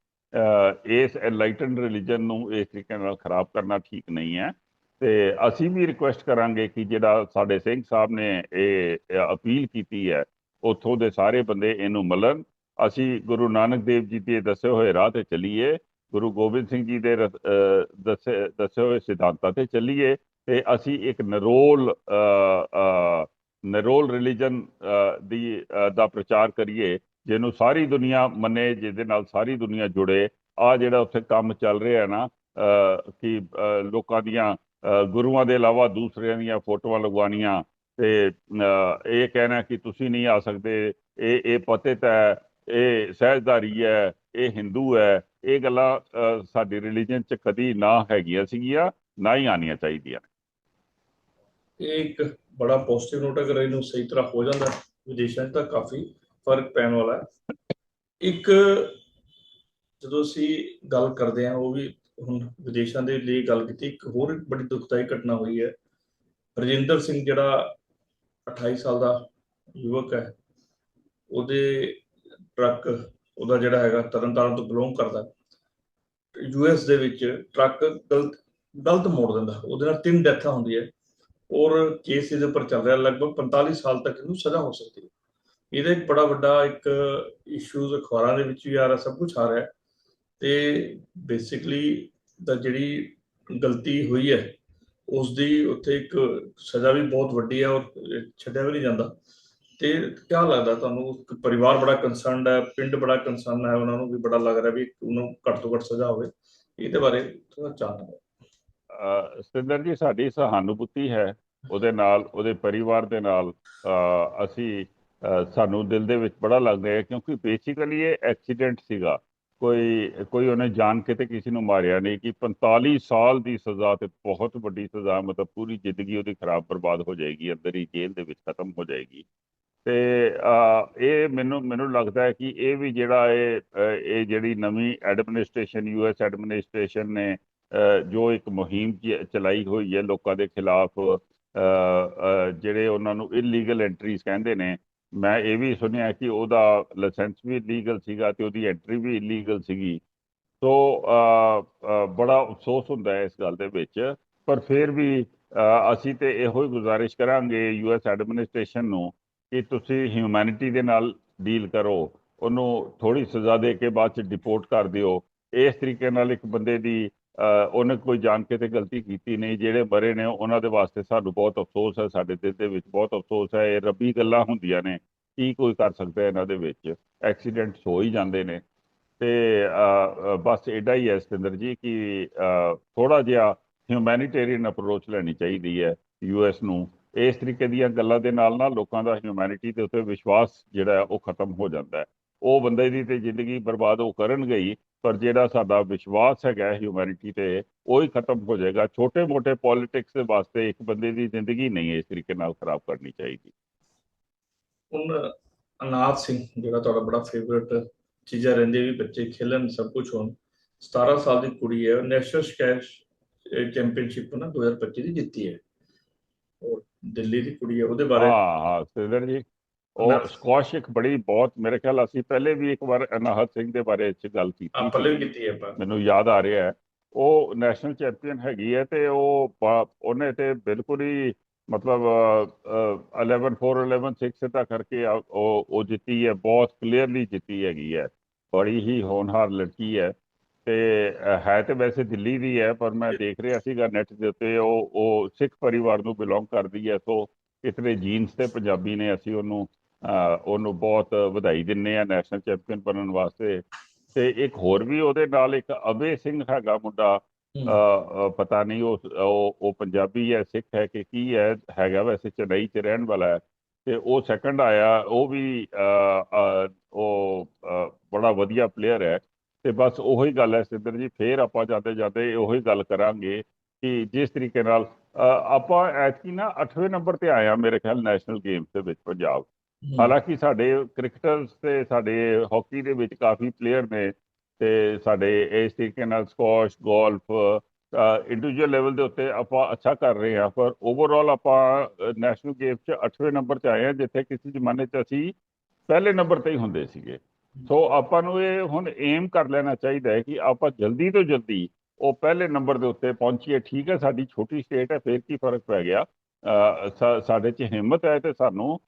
ਇਸ ਐਨਲਾਈਟਨਡ ਰਿਲੀਜਨ ਨੂੰ ਇਸ ਤਰੀਕੇ ਨਾਲ ਖਰਾਬ ਕਰਨਾ ਠੀਕ ਨਹੀਂ ਹੈ। ਤੇ ਅਸੀਂ ਵੀ ਰਿਕੁਐਸਟ ਕਰਾਂਗੇ ਕਿ ਜਿਹੜਾ ਸਾਡੇ ਸਿੰਘ ਸਾਹਿਬ ਨੇ ਇਹ ਅਪੀਲ ਕੀਤੀ ਹੈ, ਉੱਥੋਂ ਦੇ ਸਾਰੇ ਬੰਦੇ ਇਹਨੂੰ ਮਲਣ। ਅਸੀਂ ਗੁਰੂ ਨਾਨਕ ਦੇਵ ਜੀ ਦੇ ਦੱਸੇ ਹੋਏ ਰਾਹ ਤੇ ਚੱਲੀਏ, ਗੁਰੂ ਗੋਬਿੰਦ ਸਿੰਘ ਜੀ ਦੇ ਰਸ- ਦੱਸੇ ਦੱਸੇ ਹੋਏ ਸਿਧਾਂਤਾਂ ਤੇ ਚੱਲੀਏ ਤੇ ਅਸੀਂ ਇੱਕ ਨਰੋਲ ਨਰੋਲ ਰਿਲੀਜਨ ਦੀ ਦਾ ਪ੍ਰਚਾਰ ਕਰੀਏ ਜਿਹਨੂੰ ਸਾਰੀ ਦੁਨੀਆ ਮੰਨੇ ਜਿਹਦੇ ਨਾਲ ਸਾਰੀ ਦੁਨੀਆ ਜੁੜੇ ਆ ਜਿਹੜਾ ਉੱਥੇ ਕੰਮ ਚੱਲ ਰਿਹਾ ਨਾ ਕਿ ਲੋਕਾਂ ਦੀਆਂ ਗੁਰੂਆਂ ਦੇ ਇਲਾਵਾ ਦੂਸਰਿਆਂ ਦੀਆਂ ਫੋਟੋਆਂ ਲਗਵਾਉਣੀਆਂ ਤੇ ਇਹ ਕਹਿਣਾ ਕਿ ਤੁਸੀਂ ਨਹੀਂ ਆ ਸਕਦੇ ਇਹ ਇਹ ਪਤਿਤ ਹੈ ਇਹ ਸਹਿਜਧਾਰੀ ਹੈ ਇਹ ਹਿੰਦੂ ਹੈ ਇਹ ਗੱਲਾਂ ਅਹ, ਸਾਡੀ ਰਿਲੀਜਨ 'ਚ ਕਦੀ ਨਾ ਹੈਗੀਆਂ ਸੀਗੀਆਂ ਨਾ ਹੀ ਆਉਣੀਆਂ ਚਾਹੀਦੀਆਂ ਇੱਕ ਬੜਾ ਪੋਜ਼ਿਟਿਵ ਨੋਟ ਅਗਰ ਇਹਨੂੰ ਸਹੀ ਤਰ੍ਹਾਂ ਹੋ ਜਾਂਦਾ ਵਿਦੇਸ਼ਾਂ 'ਚ ਤਾਂ ਕਾਫੀ ਫ਼ਰਕ ਪੈਣ ਵਾਲਾ ਹੈ। ਇੱਕ ਜਦੋਂ ਅਸੀਂ ਗੱਲ ਕਰਦੇ ਹਾਂ, ਉਹ ਵੀ ਹੁਣ ਵਿਦੇਸ਼ਾਂ ਦੇ ਲਈ ਗੱਲ ਕੀਤੀ, ਇੱਕ ਹੋਰ ਬੜੀ ਦੁਖਦਾਈ ਘਟਨਾ ਹੋਈ ਹੈ। ਰਜਿੰਦਰ ਸਿੰਘ ਜਿਹੜਾ 28 ਸਾਲ ਦਾ ਯੁਵਕ ਹੈ, ਉਹਦੇ ਟਰੱਕ, ਉਹਦਾ ਜਿਹੜਾ ਹੈਗਾ ਤਰਨਤਾਰਨ ਤੋਂ ਬਿਲੋਂਗ ਕਰਦਾ ਯੂਐਸ ਦੇ ਵਿੱਚ ਟਰੱਕ ਗਲਤ ਗਲਤ ਮੋੜ ਦਿੰਦਾ, ਉਹਦੇ ਨਾਲ ਤਿੰਨ ਡੈਥਾਂ ਹੁੰਦੀ ਹੈ ਔਰ ਕੇਸ ਇਹਦੇ ਉੱਪਰ ਚੱਲ ਰਿਹਾ, ਲਗਭਗ 45 ਸਾਲ ਤੱਕ ਇਹਨੂੰ ਸਜ਼ਾ ਹੋ ਸਕਦੀ ਹੈ। ਇਹਦਾ ਇੱਕ ਬੜਾ ਵੱਡਾ ਇੱਕ ਇਸ਼ੂਜ਼ ਅਖਬਾਰਾਂ ਦੇ ਵਿੱਚ ਵੀ ਆ ਰਿਹਾ, ਸਭ ਕੁਝ ਆ ਰਿਹਾ ਤੇ ਬੇਸਿਕਲੀ ਦਾ ਜਿਹੜੀ ਗਲਤੀ ਹੋਈ ਹੈ ਉਸ ਦੀ ਉੱਥੇ ਇੱਕ ਸਜ਼ਾ ਵੀ ਬਹੁਤ ਵੱਡੀ ਹੈ ਔਰ ਛੱਡਿਆ ਵੀ ਨਹੀਂ ਜਾਂਦਾ। ਤੇ ਕਿਆ ਲੱਗਦਾ ਤੁਹਾਨੂੰ? ਪਰਿਵਾਰ ਬੜਾ ਕੰਸਰਨਡ ਹੈ, ਪਿੰਡ ਬੜਾ ਕੰਸਰਨ ਹੈ, ਉਹਨਾਂ ਨੂੰ ਵੀ ਬੜਾ ਲੱਗ ਰਿਹਾ ਵੀ ਉਹਨੂੰ ਘੱਟ ਤੋਂ ਘੱਟ ਸਜ਼ਾ ਹੋਵੇ। ਇਹਦੇ ਬਾਰੇ ਥੋੜਾ ਚਾਹਨਾ ਹੈ। ਸਤਿੰਦਰ ਜੀ, ਸਾਡੀ ਸਹਾਨੁਭੂਤੀ ਹੈ। ਉਹਦੇ ਨਾਲ, ਉਹਦੇ ਪਰਿਵਾਰ ਦੇ ਨਾਲ ਅਸੀਂ ਸਾਨੂੰ ਦਿਲ ਦੇ ਵਿੱਚ ਬੜਾ ਲੱਗ ਰਿਹਾ ਕਿਉਂਕਿ ਬੇਸਿਕਲੀ ਇਹ ਐਕਸੀਡੈਂਟ ਸੀਗਾ। ਕੋਈ ਕੋਈ ਉਹਨੇ ਜਾਣ ਕੇ ਤੇ ਕਿਸੇ ਨੂੰ ਮਾਰਿਆ ਨਹੀਂ ਕਿ 45 ਸਾਲ ਦੀ ਸਜ਼ਾ ਤੇ ਬਹੁਤ ਵੱਡੀ ਸਜ਼ਾ, ਮਤਲਬ ਪੂਰੀ ਜ਼ਿੰਦਗੀ ਉਹਦੀ ਖਰਾਬ ਬਰਬਾਦ ਹੋ ਜਾਏਗੀ, ਅੰਦਰ ਹੀ ਜੇਲ੍ਹ ਦੇ ਵਿੱਚ ਖਤਮ ਹੋ ਜਾਏਗੀ। ਤੇ ਇਹ ਮੈਨੂੰ ਮੈਨੂੰ ਲੱਗਦਾ ਹੈ ਕਿ ਇਹ ਵੀ ਜਿਹੜਾ ਇਹ ਇਹ ਜਿਹੜੀ ਨਵੀਂ ਐਡਮਿਨਿਸਟ੍ਰੇਸ਼ਨ ਯੂਐਸ ਐਡਮਿਨਿਸਟ੍ਰੇਸ਼ਨ ਨੇ ਜੋ ਇੱਕ ਮੁਹਿੰਮ ਚ- ਚਲਾਈ ਹੋਈ ਹੈ ਲੋਕਾਂ ਦੇ ਖਿਲਾਫ ਜਿਹੜੇ ਉਹਨਾਂ ਨੂੰ ਇਲੀਗਲ ਐਂਟਰੀਜ਼ ਕਹਿੰਦੇ ਨੇ, ਮੈਂ ਇਹ ਵੀ ਸੁਣਿਆ ਕਿ ਉਹਦਾ ਲਾਇਸੈਂਸ ਵੀ ਇਲੀਗਲ ਸੀਗਾ ਤੇ ਉਹਦੀ ਐਂਟਰੀ ਵੀ ਇਲੀਗਲ ਸੀਗੀ। ਸੋ ਬੜਾ ਅਫਸੋਸ ਹੁੰਦਾ ਹੈ ਇਸ ਗੱਲ ਦੇ ਵਿੱਚ, ਪਰ ਫਿਰ ਵੀ ਅਸੀਂ ਤੇ ਇਹੋ ਹੀ ਗੁਜ਼ਾਰਿਸ਼ ਕਰਾਂਗੇ ਯੂਐਸ ਐਡਮਿਨਿਸਟ੍ਰੇਸ਼ਨ ਨੂੰ ਕਿ ਤੁਸੀਂ ਹਿਊਮੈਨਿਟੀ ਦੇ ਨਾਲ ਡੀਲ ਕਰੋ, ਉਹਨੂੰ ਥੋੜੀ ਸਜ਼ਾ ਦੇ ਕੇ ਬਾਅਦ ਚ ਡਿਪੋਰਟ ਕਰ ਦਿਓ। ਇਸ ਤਰੀਕੇ ਨਾਲ ਇੱਕ ਬੰਦੇ ਦੀ ਉਹਨੇ ਕੋਈ ਜਾਣ ਕੇ ਤੇ ਗਲਤੀ ਕੀਤੀ ਨਹੀਂ, ਜਿਹੜੇ ਮਰੇ ਨੇ ਉਹਨਾਂ ਦੇ ਵਾਸਤੇ ਸਾਨੂੰ ਬਹੁਤ ਅਫਸੋਸ ਹੈ, ਸਾਡੇ ਦਿਲ ਦੇ ਵਿੱਚ ਬਹੁਤ ਅਫਸੋਸ ਹੈ, ਇਹ ਰੱਬੀ ਗੱਲਾਂ ਹੁੰਦੀਆਂ ਨੇ, ਕੀ ਕੋਈ ਕਰ ਸਕਦਾ ਇਹਨਾਂ ਦੇ ਵਿੱਚ, ਐਕਸੀਡੈਂਟਸ ਹੋ ਹੀ ਜਾਂਦੇ ਨੇ। ਤੇ ਬਸ ਐਡਾ ਹੀ ਹੈ ਸਤਿੰਦਰ ਜੀ ਕਿ ਥੋੜਾ ਜਿਹਾ ਹਿਊਮੈਨਿਟੇਰੀਅਨ ਅਪਰੋਚ ਲੈਣੀ ਚਾਹੀਦੀ ਹੈ ਯੂਐਸ ਨੂੰ। ਇਸ ਤਰੀਕੇ ਦੀਆਂ ਗੱਲਾਂ ਦੇ ਨਾਲ ਨਾਲ ਲੋਕਾਂ ਦਾ ਹਿਊਮੈਨਿਟੀ ਦੇ ਉੱਤੇ ਵਿਸ਼ਵਾਸ ਜਿਹੜਾ ਉਹ ਖਤਮ ਹੋ ਜਾਂਦਾ ਹੈ। ਉਹ ਬੰਦੇ ਦੀ ਤੇ ਜ਼ਿੰਦਗੀ ਬਰਬਾਦ ਉਹ ਕਰਨ ਗਈ ਪਰ ਜਿਹੜਾ ਸਾਡਾ ਵਿਸ਼ਵਾਸ ਹੈਗਾ ਹਿਊਮੈਨਿਟੀ ਤੇ ਉਹ ਹੀ ਖਤਮ ਹੋ ਜਾਏਗਾ। ਛੋਟੇ-ਮੋਟੇ ਪੋਲਿਟਿਕਸ ਦੇ ਵਾਸਤੇ ਇੱਕ ਬੰਦੇ ਦੀ ਜ਼ਿੰਦਗੀ ਨਹੀਂ ਇਸ ਤਰੀਕੇ ਨਾਲ ਖਰਾਬ ਕਰਨੀ ਚਾਹੀਦੀ। ਹੁਣ ਅਨਾਥ ਸਿੰਘ ਜਿਹੜਾ ਤੁਹਾਡਾ ਬੜਾ ਫੇਵਰਿਟ ਚੀਜ਼ਾਂ ਰਹਿੰਦੇ ਵੀ ਬੱਚੇ ਖੇਲਣ ਸਭ ਕੁਝ ਹੋਣ 17 ਸਾਲ ਦੀ ਕੁੜੀ ਹੈ ਨੈਸ਼ਨਲ ਸਕੈਸ਼ ਚੈਂਪੀਅਨਸ਼ਿਪ ਨਾ 2025 ਦੀ ਜਿੱਤੀ ਹੈ। ਔਰ ਦਿੱਲੀ ਦੀ ਕੁੜੀ ਹੈ ਉਹਦੇ ਬਾਰੇ ਹਾਂ ਹਾਂ ਸਤਿੰਦਰ ਜੀ। ਉਹ ਸਕੁਐਸ਼ ਇੱਕ ਬੜੀ ਬਹੁਤ ਮੇਰੇ ਖਿਆਲ ਅਸੀਂ ਪਹਿਲੇ ਵੀ ਇੱਕ ਵਾਰ ਅਨਾਹਤ ਸਿੰਘ ਦੇ ਬਾਰੇ ਚ ਗੱਲ ਕੀਤੀ ਆਪਾਂ ਲਈ ਸੀ। ਕੀਤੀ ਹੈ ਆਪਾਂ। ਮੈਨੂੰ ਯਾਦ ਆ ਰਿਹਾ ਹੈ। ਉਹ ਨੈਸ਼ਨਲ ਚੈਂਪੀਅਨ ਹੈਗੀ ਹੈ ਤੇ ਉਹ ਉਹਨੇ ਤੇ ਬਿਲਕੁਲ ਹੀ ਮਤਲਬ ਅ, ਅ, 11 4 11 6 ਤੱਕ ਕਰਕੇ ਉਹ ਉਹ ਜਿੱਤੀ ਹੈ ਬਹੁਤ ਕਲੀਅਰਲੀ ਜਿੱਤੀ ਹੈਗੀ ਹੈ। ਬੜੀ ਹੀ ਹੋਣਹਾਰ ਲੜਕੀ ਹੈ ਤੇ ਹੈ ਤੇ ਵੈਸੇ ਦਿੱਲੀ ਦੀ ਹੈ ਪਰ ਮੈਂ ਦੇਖ ਰਿਹਾ ਸੀਗਾ ਨੈਟ ਦੇ ਉੱਤੇ ਉਹ ਉਹ ਸਿੱਖ ਪਰਿਵਾਰ ਨੂੰ ਬਿਲੋਂਗ ਕਰਦੀ ਹੈ। ਸੋ ਇਤਨੇ ਜੀਨਸ ਤੇ ਪੰਜਾਬੀ ਨੇ ਅਸੀਂ ਉਹਨੂੰ ਉਹਨੂੰ ਬਹੁਤ ਵਧਾਈ ਦਿੰਨੇ ਆ ਨੈਸ਼ਨਲ ਚੈਂਪੀਅਨ ਬਣਨ ਵਾਸਤੇ। ਤੇ ਇੱਕ ਹੋਰ ਵੀ ਉਹਦੇ ਨਾਲ ਇੱਕ ਅਬੇ ਸਿੰਘ ਹੈਗਾ ਮੁੰਡਾ ਪਤਾ ਨਹੀਂ ਉਹ ਉਹ ਪੰਜਾਬੀ ਹੈ ਸਿੱਖ ਹੈ ਕਿ ਕੀ ਹੈ ਹੈਗਾ ਵੈਸੇ ਚੇਨਈ 'ਚ ਰਹਿਣ ਵਾਲਾ ਹੈ। ਤੇ ਉਹ ਸੈਕੰਡ ਆਇਆ ਉਹ ਵੀ ਉਹ ਬੜਾ ਵਧੀਆ ਪਲੇਅਰ ਹੈ। ਤੇ ਬਸ ਉਹੀ ਗੱਲ ਹੈ ਸਿੱਧਰ ਜੀ ਫੇਰ ਆਪਾਂ ਜਾਂਦੇ ਜਾਂਦੇ ਉਹੀ ਗੱਲ ਕਰਾਂਗੇ ਕਿ ਜਿਸ ਤਰੀਕੇ ਨਾਲ ਆਪਾਂ ਐਤਕੀ ਨਾ 8ਵੇਂ ਨੰਬਰ ਤੇ ਆਇਆ ਮੇਰੇ ਖਿਆਲ ਨੈਸ਼ਨਲ ਗੇਮਸ ਦੇ ਵਿੱਚ ਪੰਜਾਬ ਹਾਲਾਂਕਿ ਸਾਡੇ ਕ੍ਰਿਕਟਰਸ ਤੇ ਸਾਡੇ ਹਾਕੀ ਦੇ ਵਿੱਚ ਕਾਫੀ ਪਲੇਅਰ ਨੇ ਤੇ ਸਾਡੇ ਇਸ ਤਰੀਕੇ ਨਾਲ ਸਕੁਐਸ਼ ਗੋਲਫ ਇੰਡੀਵਿਜੂਅਲ ਲੈਵਲ ਦੇ ਉੱਤੇ ਆਪਾਂ ਅੱਛਾ ਕਰ ਰਹੇ ਹਾਂ, ਪਰ ਓਵਰਆਲ ਆਪਾਂ ਨੈਸ਼ਨਲ ਗੇਮ 'ਚ 8ਵੇਂ ਨੰਬਰ 'ਤੇ ਆਏ ਹਾਂ, ਜਿੱਥੇ ਕਿਸੇ ਜ਼ਮਾਨੇ 'ਚ ਅਸੀਂ ਪਹਿਲੇ ਨੰਬਰ ਤੇ ਹੀ ਹੁੰਦੇ ਸੀਗੇ। ਸੋ ਆਪਾਂ ਨੂੰ ਇਹ ਹੁਣ ਏਮ ਕਰ ਲੈਣਾ ਚਾਹੀਦਾ ਹੈ ਕਿ ਆਪਾਂ ਜਲਦੀ ਤੋਂ ਜਲਦੀ ਉਹ ਪਹਿਲੇ ਨੰਬਰ ਦੇ ਉੱਤੇ ਪਹੁੰਚੀਏ। ਠੀਕ ਹੈ, ਸਾਡੀ ਛੋਟੀ ਸਟੇਟ ਹੈ, ਫਿਰ ਕੀ ਫ਼ਰਕ ਪੈ ਗਿਆ। ਸਾਡੇ 'ਚ ਹਿੰਮਤ ਹੈ ਤੇ ਸਾਨੂੰ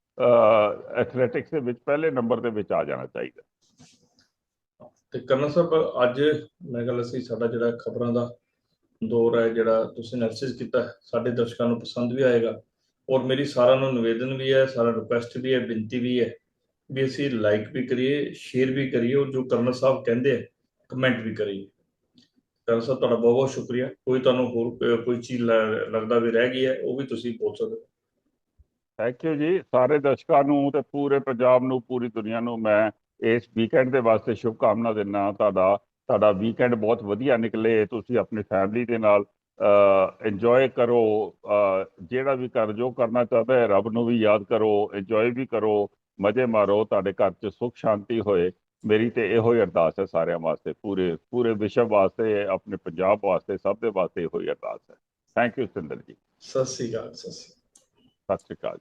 ਐਥਲੈਟਿਕਸ ਦੇ ਵਿੱਚ ਪਹਿਲੇ ਨੰਬਰ ਦੇ ਵਿੱਚ ਆ ਜਾਣਾ ਚਾਹੀਦਾ। ਤੇ ਕਰਨਲ ਸਾਹਿਬ, ਅੱਜ ਮੈਂ ਗੱਲ ਅਸੀਂ ਸਾਡਾ ਜਿਹੜਾ ਖਬਰਾਂ ਦਾ ਦੌਰ ਹੈ, ਜਿਹੜਾ ਤੁਸੀਂ ਐਨਾਲਿਸਿਸ ਕੀਤਾ, ਸਾਡੇ ਦਰਸ਼ਕਾਂ ਨੂੰ ਪਸੰਦ ਵੀ ਆਏਗਾ। ਔਰ ਮੇਰੀ ਸਾਰਿਆਂ ਨੂੰ ਨਿਵੇਦਨ ਵੀ ਹੈ ਸਾਰਾ ਰਿਕੁਐਸਟ ਵੀ ਹੈ, ਬੇਨਤੀ ਵੀ ਹੈ, ਵੀ ਅਸੀਂ ਲਾਈਕ ਵੀ ਕਰੀਏ ਸ਼ੇਅਰ ਵੀ ਕਰੀਏ, ਔਰ ਜੋ ਕਰਨਲ ਸਾਹਿਬ ਕਹਿੰਦੇ ਆ ਕਮੈਂਟ ਵੀ ਕਰੀਏ। ਕਰਨਲ ਸਾਹਿਬ, ਤੁਹਾਡਾ ਬਹੁਤ ਬਹੁਤ ਸ਼ੁਕਰੀਆ। ਕੋਈ ਤੁਹਾਨੂੰ ਹੋਰ ਕੋਈ- ਚੀਜ਼ ਲੱਗਦਾ ਵੀ ਰਹਿ ਗਈ ਹੈ, ਉਹ ਵੀ ਤੁਸੀਂ ਬੋਲ ਸਕਦੇ ਹੋ। ਥੈਂਕ ਯੂ ਜੀ। ਸਾਰੇ ਦਰਸ਼ਕਾਂ ਨੂੰ ਤੇ ਪੂਰੇ ਪੰਜਾਬ ਨੂੰ, ਪੂਰੀ ਦੁਨੀਆ ਨੂੰ ਮੈਂ ਇਸ ਵੀਕਐਂਡ ਦੇ ਵਾਸਤੇ ਸ਼ੁਭ ਕਾਮਨਾ ਦਿੰਦਾ ਤੁਹਾਡਾ ਤੁਹਾਡਾ ਵੀਕਐਂਡ ਬਹੁਤ ਵਧੀਆ ਨਿਕਲੇ। ਤੁਸੀਂ ਆਪਣੀ ਫੈਮਿਲੀ ਦੇ ਨਾਲ ਇੰਜੋਏ ਕਰੋ। ਜਿਹੜਾ ਵੀ ਕਰ, ਜੋ ਕਰਨਾ ਚਾਹਦਾ ਹੈ, ਰੱਬ ਨੂੰ ਵੀ ਯਾਦ ਕਰੋ। ਇੰਜੋਏ ਵੀ ਕਰੋ। ਮਜ਼ੇ ਮਾਰੋ। ਤੁਹਾਡੇ ਘਰ 'ਚ ਸੁੱਖ ਸ਼ਾਂਤੀ ਹੋਏ। ਮੇਰੀ ਤੇ ਇਹੋ ਹੀ ਅਰਦਾਸ ਹੈ ਸਾਰਿਆਂ ਵਾਸਤੇ। ਪੂਰੇ ਪੂਰੇ ਵਿਸ਼ਵ ਵਾਸਤੇ, ਆਪਣੇ ਪੰਜਾਬ ਵਾਸਤੇ, ਸਭ ਦੇ ਵਾਸਤੇ ਇਹੋ ਹੀ ਅਰਦਾਸ ਹੈ। ਥੈਂਕ ਯੂ ਸਿੰਦਰ ਜੀ। ਸਤਿ ਸ੍ਰੀ ਅਕਾਲ, ਸਤਿ ਸ੍ਰੀ ਅਕਾਲ। ਸਤਿ ਸ਼੍ਰੀ ਅਕਾਲ